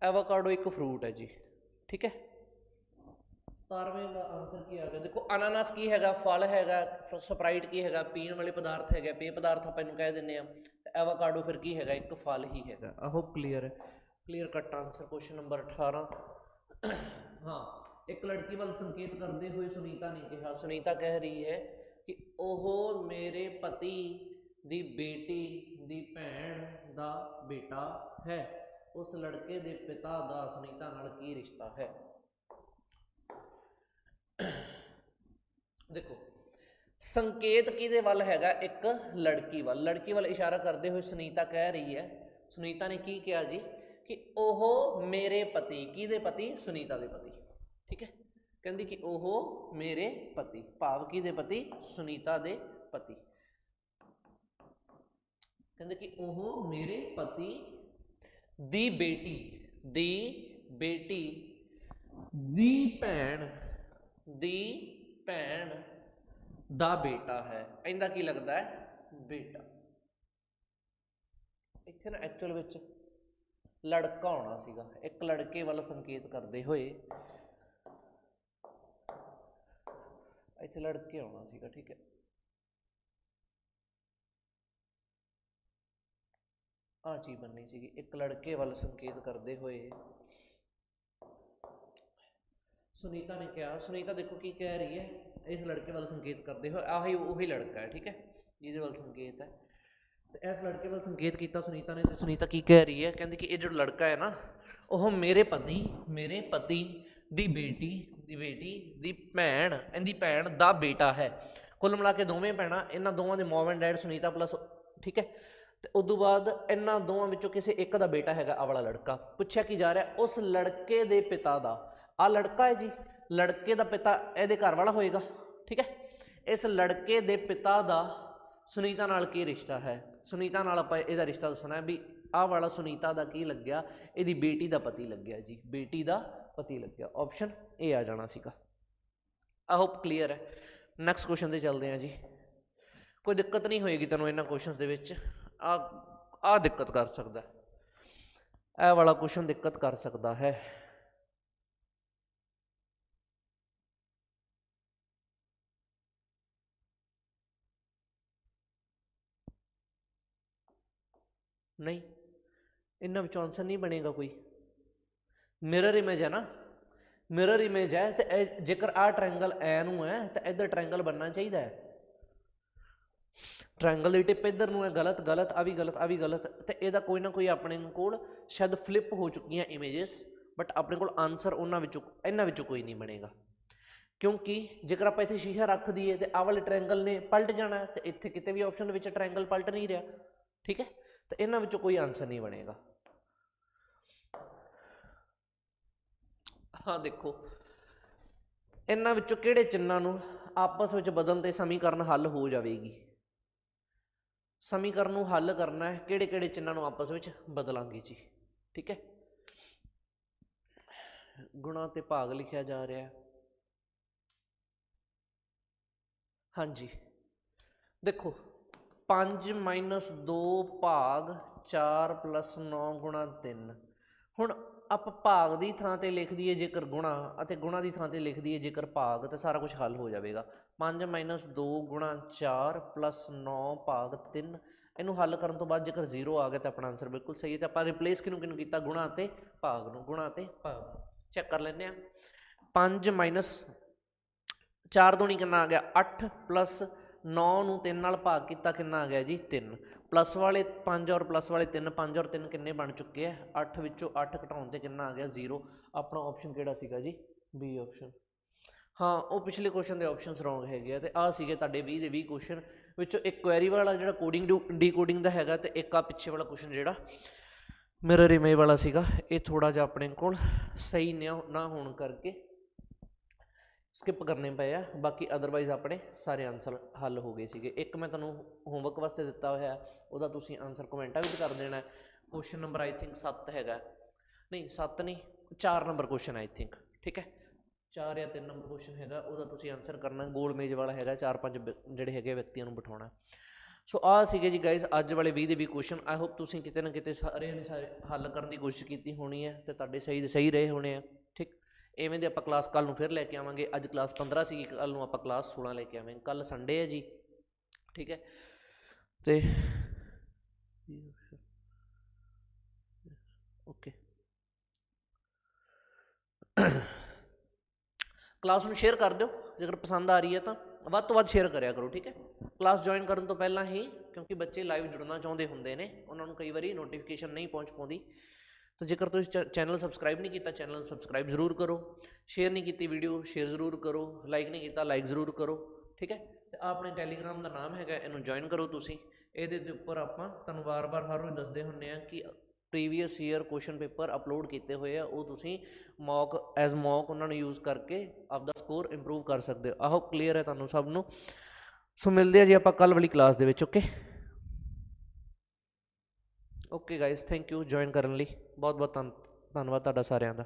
ਐਵਾਕਾਡੋ ਇੱਕ ਫਰੂਟ ਹੈ ਜੀ। ਠੀਕ ਹੈ? 17ਵੇਂ ਦਾ ਆਨਸਰ ਕੀ ਆ ਗਿਆ? ਦੇਖੋ ਅਨਾਨਾਸ ਕੀ ਹੈਗਾ? ਫਲ ਹੈਗਾ ਸਪਰਾਈਟ ਕੀ ਹੈਗਾ? ਪੀਣ ਵਾਲੇ ਪਦਾਰਥ ਹੈਗੇ ਪੇ ਪਦਾਰਥ ਆਪਾਂ ਇਹਨੂੰ ਕਹਿ ਦਿੰਨੇ ਆ ਐਵੋਕਾਡੋ ਫਿਰ ਕੀ ਹੈਗਾ? ਇੱਕ ਫਲ ਹੀ ਹੈਗਾ। ਆਈ ਹੋਪ ਕਲੀਅਰ ਹੈ। Clear cut answer question number 18 ਹਾਂ ਇੱਕ ਲੜਕੀ ਵੱਲ ਸੰਕੇਤ ਕਰਦੇ ਹੋਏ ਸੁਨੀਤਾ ਨੇ ਕਿਹਾ ਸੁਨੀਤਾ ਕਹਿ ਰਹੀ ਹੈ ਕਿ ਉਹ ਮੇਰੇ ਪਤੀ ਦੀ ਬੇਟੀ ਦੀ ਭੈਣ ਦਾ ਬੇਟਾ ਹੈ। ਉਸ ਲੜਕੇ ਦੇ ਪਿਤਾ ਦਾ ਸੁਨੀਤਾ ਨਾਲ ਕੀ ਰਿਸ਼ਤਾ ਹੈ? ਦੇਖੋ, ਸੰਕੇਤ ਕਿਹਦੇ ਵੱਲ ਹੈਗਾ? ਇੱਕ ਲੜਕੀ ਵੱਲ। ਲੜਕੀ ਵੱਲ ਇਸ਼ਾਰਾ ਕਰਦੇ ਹੋਏ ਸੁਨੀਤਾ ਕਹਿ ਰਹੀ ਹੈ, ਸੁਨੀਤਾ ਨੇ ਕੀ ਕਿਹਾ ਜੀ? ਕਿ ਉਹ ਮੇਰੇ ਪਤੀ, ਕਿਹਦੇ ਪਤੀ? ਸੁਨੀਤਾ ਦੇ ਪਤੀ। ਠੀਕ ਹੈ? ਕਹਿੰਦੀ ਕਿ ਉਹ ਮੇਰੇ ਪਤੀ, ਭਾਵ ਕਿਹਦੇ ਪਤੀ? ਸੁਨੀਤਾ ਦੇ ਪਤੀ। ਕਹਿੰਦੇ ਕਿ ਉਹ ਮੇਰੇ ਪਤੀ ਦੀ ਬੇਟੀ ਦੀ ਬੇਟੀ, ਦੀ ਭੈਣ ਦੀ ਭੈਣ ਦਾ ਬੇਟਾ ਹੈ। ਇਹਦਾ ਕੀ ਲੱਗਦਾ ਹੈ? ਬੇਟਾ। ਇੱਥੇ ਨਾ ਐਕਚੁਅਲ ਵਿੱਚ ਲੜਕਾ ਹੋਣਾ ਸੀਗਾ। ਇੱਕ ਲੜਕੇ ਵੱਲ ਸੰਕੇਤ ਕਰਦੇ ਹੋਏ ਇੱਥੇ ਲੜਕੇ ਆਉਣਾ ਸੀਗਾ, ਠੀਕ ਹੈ। ਆ ਚੀਜ਼ ਬਣਨੀ ਸੀਗੀ। ਇੱਕ ਲੜਕੇ ਵੱਲ ਸੰਕੇਤ ਕਰਦੇ ਹੋਏ ਸੁਨੀਤਾ ਨੇ ਕਿਹਾ, ਸੁਨੀਤਾ ਦੇਖੋ ਕੀ ਕਹਿ ਰਹੀ ਹੈ, ਇਸ ਲੜਕੇ ਵੱਲ ਸੰਕੇਤ ਕਰਦੇ ਹੋਏ, ਆਹੀ ਉਹੀ ਲੜਕਾ ਹੈ, ਠੀਕ ਹੈ, ਜਿਹਦੇ ਵੱਲ ਸੰਕੇਤ ਹੈ। ਤੇ ਇਸ ਲੜਕੇ ਵੱਲ ਸੰਕੇਤ ਕੀਤਾ ਸੁਨੀਤਾ ਨੇ ਤੇ ਸੁਨੀਤਾ ਕੀ ਕਹਿ ਰਹੀ ਹੈ, ਕਹਿੰਦੀ ਕਿ ਇਹ ਜਿਹੜਾ ਲੜਕਾ ਹੈ ਨਾ, ਉਹ ਮੇਰੇ ਪਤੀ ਮੇਰੇ ਪਤੀ ਦੀ ਬੇਟੀ ਦੀ ਬੇਟੀ, ਦੀ ਭੈਣ, ਇਹਦੀ ਭੈਣ ਦਾ ਬੇਟਾ ਹੈ। ਕੁੱਲ ਮਿਲਾ ਕੇ ਦੋਵੇਂ ਭੈਣਾਂ, ਇਹਨਾਂ ਦੋਵਾਂ ਦੇ mum and dad Sunita plus ਠੀਕ ਹੈ, ਤੇ ਤੋਂ ਬਾਅਦ ਇਹਨਾਂ ਦੋਵਾਂ ਵਿੱਚੋਂ ਕਿਸੇ ਇੱਕ ਦਾ ਬੇਟਾ ਹੈਗਾ ਆ ਵਾਲਾ ਲੜਕਾ। ਪੁੱਛਿਆ ਕੀ ਜਾ ਰਿਹਾ, ਉਸ ਲੜਕੇ ਦੇ ਪਿਤਾ ਦਾ ਆ ਲੜਕਾ ਹੈ ਜੀ, ਲੜਕੇ ਦਾ ਪਿਤਾ ਇਹਦੇ ਘਰ ਵਾਲਾ ਹੋਏਗਾ, ਠੀਕ ਹੈ? ਇਸ ਲੜਕੇ ਦੇ ਪਿਤਾ ਦਾ ਸੁਨੀਤਾ ਨਾਲ ਕੀ ਰਿਸ਼ਤਾ ਹੈ? ਸੁਨੀਤਾ ਨਾਲ ਆਪਾਂ ਇਹਦਾ ਰਿਸ਼ਤਾ ਦੱਸਣਾ ਹੈ ਵੀ ਆਹ ਵਾਲਾ ਸੁਨੀਤਾ ਦਾ ਕੀ ਲੱਗਿਆ? ਇਹਦੀ ਬੇਟੀ ਦਾ ਪਤੀ ਲੱਗਿਆ ਜੀ, ਬੇਟੀ ਦਾ ਪਤੀ ਲੱਗਿਆ। ਆਪਸ਼ਨ ਇਹ ਆ ਜਾਣਾ ਸੀਗਾ। ਆਈ ਹੋਪ ਕਲੀਅਰ ਹੈ। ਨੈਕਸਟ ਕੁਐਸਚਨ ਤੇ ਚੱਲਦੇ ਹਾਂ ਜੀ। ਕੋਈ ਦਿੱਕਤ ਨਹੀਂ ਹੋਏਗੀ ਤੈਨੂੰ ਇਹਨਾਂ ਕੁਐਸਚਨਸ ਦੇ ਵਿੱਚ। ਆ ਆ ਦਿੱਕਤ ਕਰ ਸਕਦਾ ਇਹ ਵਾਲਾ ਕੁਐਸਚਨ ਦਿੱਕਤ ਕਰ ਸਕਦਾ ਹੈ। ਨਹੀਂ ਇਹਨਾਂ ਵਿੱਚੋਂ ਆਨਸਰ ਨਹੀਂ ਬਣੇਗਾ ਕੋਈ ਮਿਰਰ ਇਮੇਜ ਹੈ ਨਾ ਮਿਰਰ ਇਮੇਜ ਹੈ ਤੇ ਇਹ- ਜੇਕਰ ਆ ਟ੍ਰਾਇੰਗਲ ਐ ਨੂੰ ਹੈ ਤਾਂ ਇੱਧਰ ਟ੍ਰਾਇੰਗਲ ਬਣਨਾ ਚਾਹੀਦਾ ਹੈ ਟ੍ਰਾਇੰਗਲ ਦੀ ਟਿਪ ਇੱਧਰ ਨੂੰ ਹੈ ਗਲਤ ਗਲਤ ਆ ਵੀ ਗਲਤ ਆ ਵੀ ਗਲਤ ਤੇ ਇਹਦਾ ਕੋਈ ਨਾ ਕੋਈ ਆਪਣੇ ਕੋਲ ਸ਼ਾਇਦ ਫਲਿੱਪ ਹੋ ਚੁੱਕੀਆਂ ਇਮੇजेस ਬਟ ਆਪਣੇ ਕੋਲ ਆਨਸਰ ਉਹਨਾਂ ਵਿੱਚੋਂ ਇਹਨਾਂ ਵਿੱਚੋਂ ਕੋਈ ਨਹੀਂ ਬਣੇਗਾ ਕਿਉਂਕਿ ਜੇਕਰ ਆਪਾਂ ਇੱਥੇ ਸ਼ੀਸ਼ਾ ਰੱਖ ਦਈਏ ਤੇ ਆਹ ਵਾਲੇ ਟ੍ਰਾਇੰਗਲ ਨੇ ਪਲਟ ਜਾਣਾ ਹੈ ਤੇ ਇੱਥੇ ਕਿਤੇ ਵੀ ਆਪਸ਼ਨ ਵਿੱਚ ਟ੍ਰਾਇੰਗਲ ਪਲਟ ਨਹੀਂ ਰਿਹਾ ਠੀਕ ਹੈ ਤੇ ਇਹਨਾਂ ਵਿੱਚੋਂ ਕੋਈ ਆਨਸਰ ਨਹੀਂ ਬਣੇਗਾ। ਹਾਂ, ਦੇਖੋ। ਇਹਨਾਂ ਵਿੱਚੋਂ ਕਿਹੜੇ ਚਿੰਨਾਂ ਨੂੰ ਆਪਸ ਵਿੱਚ ਬਦਲਣ ਤੇ ਸਮੀਕਰਨ ਹੱਲ ਹੋ ਜਾਵੇਗੀ? ਸਮੀਕਰਨ ਨੂੰ ਹੱਲ ਕਰਨਾ ਹੈ ਕਿਹੜੇ ਕਿਹੜੇ ਚਿੰਨਾਂ ਨੂੰ ਆਪਸ ਵਿੱਚ ਬਦਲਾਂਗੇ ਜੀ? ਠੀਕ ਹੈ? ਗੁਣਾ ਤੇ ਭਾਗ ਲਿਖਿਆ ਜਾ ਰਿਹਾ ਹੈ। ਹਾਂਜੀ। ਦੇਖੋ 5 2 ਭਾਗ 4 9 ਗੁਣਾ 3 ਹੁਣ ਆਪਾਂ ਭਾਗ ਦੀ ਥਾਂ ਤੇ ਲਿਖ ਦਈਏ ਜੇਕਰ ਗੁਣਾ ਅਤੇ ਗੁਣਾ ਦੀ ਥਾਂ ਤੇ ਲਿਖ ਦਈਏ ਜੇਕਰ ਭਾਗ, ਤਾਂ ਸਾਰਾ ਕੁਝ ਹੱਲ ਹੋ ਜਾਵੇਗਾ। 5 2 ਗੁਣਾ 4 9 ਭਾਗ 3 ਇਹਨੂੰ ਹੱਲ ਕਰਨ ਤੋਂ ਬਾਅਦ ਜੇਕਰ 0 ਆ ਗਿਆ ਤਾਂ ਆਪਣਾ ਆਨਸਰ ਬਿਲਕੁਲ ਸਹੀ ਹੈ ਤੇ ਆਪਾਂ ਰਿਪਲੇਸ ਕਿਹਨੂੰ ਕਿਹਨੂੰ ਕੀਤਾ? ਗੁਣਾ ਅਤੇ ਭਾਗ ਨੂੰ। ਗੁਣਾ ਅਤੇ ਭਾਗ। ਚੈੱਕ ਕਰ ਲੈਂਦੇ ਆ 5 4 ਦੁਣੀ ਕਿੰਨਾ ਆ ਗਿਆ? 8 ਪਲੱਸ 9 ਨੂੰ 3 ਨਾਲ ਭਾਗ ਕੀਤਾ ਕਿੰਨਾ ਆ ਗਿਆ ਜੀ? 3 ਪਲੱਸ ਵਾਲੇ 5 ਔਰ ਪਲੱਸ ਵਾਲੇ 3 5 ਔਰ 3 ਕਿੰਨੇ ਬਣ ਚੁੱਕੇ ਆ? 8 ਵਿੱਚੋਂ 8 ਘਟਾਉਣ ਤੇ ਕਿੰਨਾ ਆ ਗਿਆ? 0 ਆਪਣਾ ਆਪਸ਼ਨ ਕਿਹੜਾ ਸੀਗਾ ਜੀ? ਬੀ ਆਪਸ਼ਨ ਹਾਂ, ਉਹ ਪਿਛਲੇ ਕੁਐਸਚਨ ਦੇ ਆਪਸ਼ਨਸ ਰੋਂਗ ਹੈਗੇ ਆ ਤੇ ਆ ਸੀਗੇ ਤੁਹਾਡੇ 20 ਦੇ 20 ਕੁਐਸਚਨ ਵਿੱਚੋਂ ਇੱਕ ਕੁਐਰੀ ਵਾਲਾ ਜਿਹੜਾ ਕੋਡਿੰਗ ਡੀਕੋਡਿੰਗ ਦਾ ਹੈਗਾ ਤੇ ਇੱਕ ਆ ਪਿੱਛੇ ਵਾਲਾ ਕੁਐਸਚਨ ਜਿਹੜਾ ਮੇਰਾ ਰਿਮੇ ਵਾਲਾ ਸੀਗਾ, ਇਹ ਥੋੜਾ ਜਿਹਾ ਆਪਣੇ ਕੋਲ ਸਹੀ ਨਾ ਨਾ ਹੋਣ ਕਰਕੇ ਸਕਿਪ ਕਰਨੇ ਪਏ ਆ। ਬਾਕੀ ਅਦਰਵਾਈਜ਼ ਆਪਣੇ ਸਾਰੇ ਆਨਸਰ ਹੱਲ ਹੋ ਗਏ ਸੀਗੇ। ਇੱਕ ਮੈਂ ਤੁਹਾਨੂੰ ਹੋਮਵਰਕ ਵਾਸਤੇ ਦਿੱਤਾ ਹੋਇਆ ਉਹਦਾ ਤੁਸੀਂ ਆਨਸਰ ਕਮੈਂਟਾਂ ਵਿੱਚ ਕਰ ਦੇਣਾ ਕੁਐਸਚਨ ਨੰਬਰ ਆਈ ਥਿੰਕ 7 ਹੈਗਾ। ਨਹੀਂ 7 ਨਹੀਂ 4 ਨੰਬਰ ਕੁਐਸਚਨ ਆਈ ਥਿੰਕ ਠੀਕ ਹੈ? 4 ਜਾਂ 3 ਨੰਬਰ ਕੁਐਸਚਨ ਹੈਗਾ, ਉਹਦਾ ਤੁਸੀਂ ਆਨਸਰ ਕਰਨਾ ਗੋਲ ਮੇਜ ਵਾਲਾ ਹੈਗਾ 4-5 ਜਿਹੜੇ ਹੈਗੇ ਵਿਅਕਤੀਆਂ ਨੂੰ ਬਿਠਾਉਣਾ ਸੋ ਆ ਸੀਗੇ ਜੀ ਗਾਇਜ਼ ਅੱਜ ਵਾਲੇ 20 ਦੇ 20 ਕੁਐਸਚਨ ਆਈ ਹੋਪ ਤੁਸੀਂ ਕਿਤੇ ਨਾ ਕਿਤੇ ਸਾਰੇ ਨੇ ਸਾਰੇ ਹੱਲ ਕਰਨ ਦੀ ਕੋਸ਼ਿਸ਼ ਕੀਤੀ ਹੋਣੀ ਹੈ ਤੇ ਤੁਹਾਡੇ ਸਹੀ ਦੇ ਸਹੀ ਰਹੇ ਹੋਣੇ ਆ। ਐਵੇਂ ਦੇ ਆਪਾਂ ਕਲਾਸ ਕੱਲ ਨੂੰ ਫਿਰ ਲੈ ਕੇ ਆਵਾਂਗੇ। ਅੱਜ ਕਲਾਸ 15 ਸੀ ਕੱਲ ਨੂੰ ਆਪਾਂ ਕਲਾਸ 16 ਲੈ ਕੇ ਆਵਾਂਗੇ। ਕੱਲ ਸੰਡੇ ਹੈ ਜੀ। ਠੀਕ ਹੈ। ਤੇ ਓਕੇ। ਕਲਾਸ ਨੂੰ ਸ਼ੇਅਰ ਕਰ ਦਿਓ। ਜੇਕਰ ਪਸੰਦ ਆ ਰਹੀ ਹੈ ਤਾਂ ਵੱਧ ਤੋਂ ਵੱਧ ਸ਼ੇਅਰ ਕਰਿਆ ਕਰੋ, ਠੀਕ ਹੈ। ਕਲਾਸ ਜੁਆਇਨ ਕਰਨ ਤੋਂ ਪਹਿਲਾਂ ਹੀ, ਕਿਉਂਕਿ ਬੱਚੇ ਲਾਈਵ ਜੁੜਨਾ ਚਾਹੁੰਦੇ ਹੁੰਦੇ ਨੇ, ਉਹਨਾਂ ਨੂੰ ਕਈ ਵਾਰੀ ਨੋਟੀਫਿਕੇਸ਼ਨ ਨਹੀਂ ਪਹੁੰਚ ਪਾਉਂਦੀ। ਤਾਂ ਜੇਕਰ ਤੁਸੀਂ ਚੈਨਲ ਸਬਸਕ੍ਰਾਈਬ ਨਹੀਂ ਕੀਤਾ, ਚੈਨਲ ਨੂੰ ਸਬਸਕ੍ਰਾਈਬ ਜ਼ਰੂਰ ਕਰੋ। ਸ਼ੇਅਰ ਨਹੀਂ ਕੀਤੀ ਵੀਡੀਓ ਸ਼ੇਅਰ ਜ਼ਰੂਰ ਕਰੋ। ਲਾਈਕ ਨਹੀਂ ਕੀਤਾ ਲਾਈਕ ਜ਼ਰੂਰ ਕਰੋ। ਠੀਕ ਹੈ? ਤੇ ਆਪਣੇ ਟੈਲੀਗ੍ਰਾਮ ਦਾ ਨਾਮ ਹੈਗਾ, ਇਹਨੂੰ ਜੁਆਇਨ ਕਰੋ ਤੁਸੀਂ। ਇਹਦੇ ਦੇ ਉੱਪਰ ਆਪਾਂ ਤੁਹਾਨੂੰ ਵਾਰ-ਵਾਰ ਹਰ ਰੋਜ਼ ਦੱਸਦੇ ਹੁੰਨੇ ਆ ਕਿ previous year question paper upload ਕੀਤੇ ਹੋਏ ਆ, ਉਹ ਤੁਸੀਂ ਮੌਕ ਐਜ਼ ਮੌਕ ਉਹਨਾਂ ਨੂੰ ਯੂਜ਼ ਕਰਕੇ ਆਪਦਾ ਸਕੋਰ ਇੰਪਰੂਵ ਕਰ ਸਕਦੇ ਹੋ। ਆਹੋ ਕਲੀਅਰ ਹੈ ਤੁਹਾਨੂੰ ਸਭ ਨੂੰ। ਸੋ ਮਿਲਦੇ ਆ ਜੀ ਆਪਾਂ ਕੱਲ ਵਾਲੀ ਕਲਾਸ ਦੇ ਵਿੱਚ okay okay guys thank you join ਕਰਨ ਲਈ। ਬਹੁਤ ਬਹੁਤ ਧੰਨ- ਧੰਨਵਾਦ ਤੁਹਾਡਾ ਸਾਰਿਆਂ ਦਾ।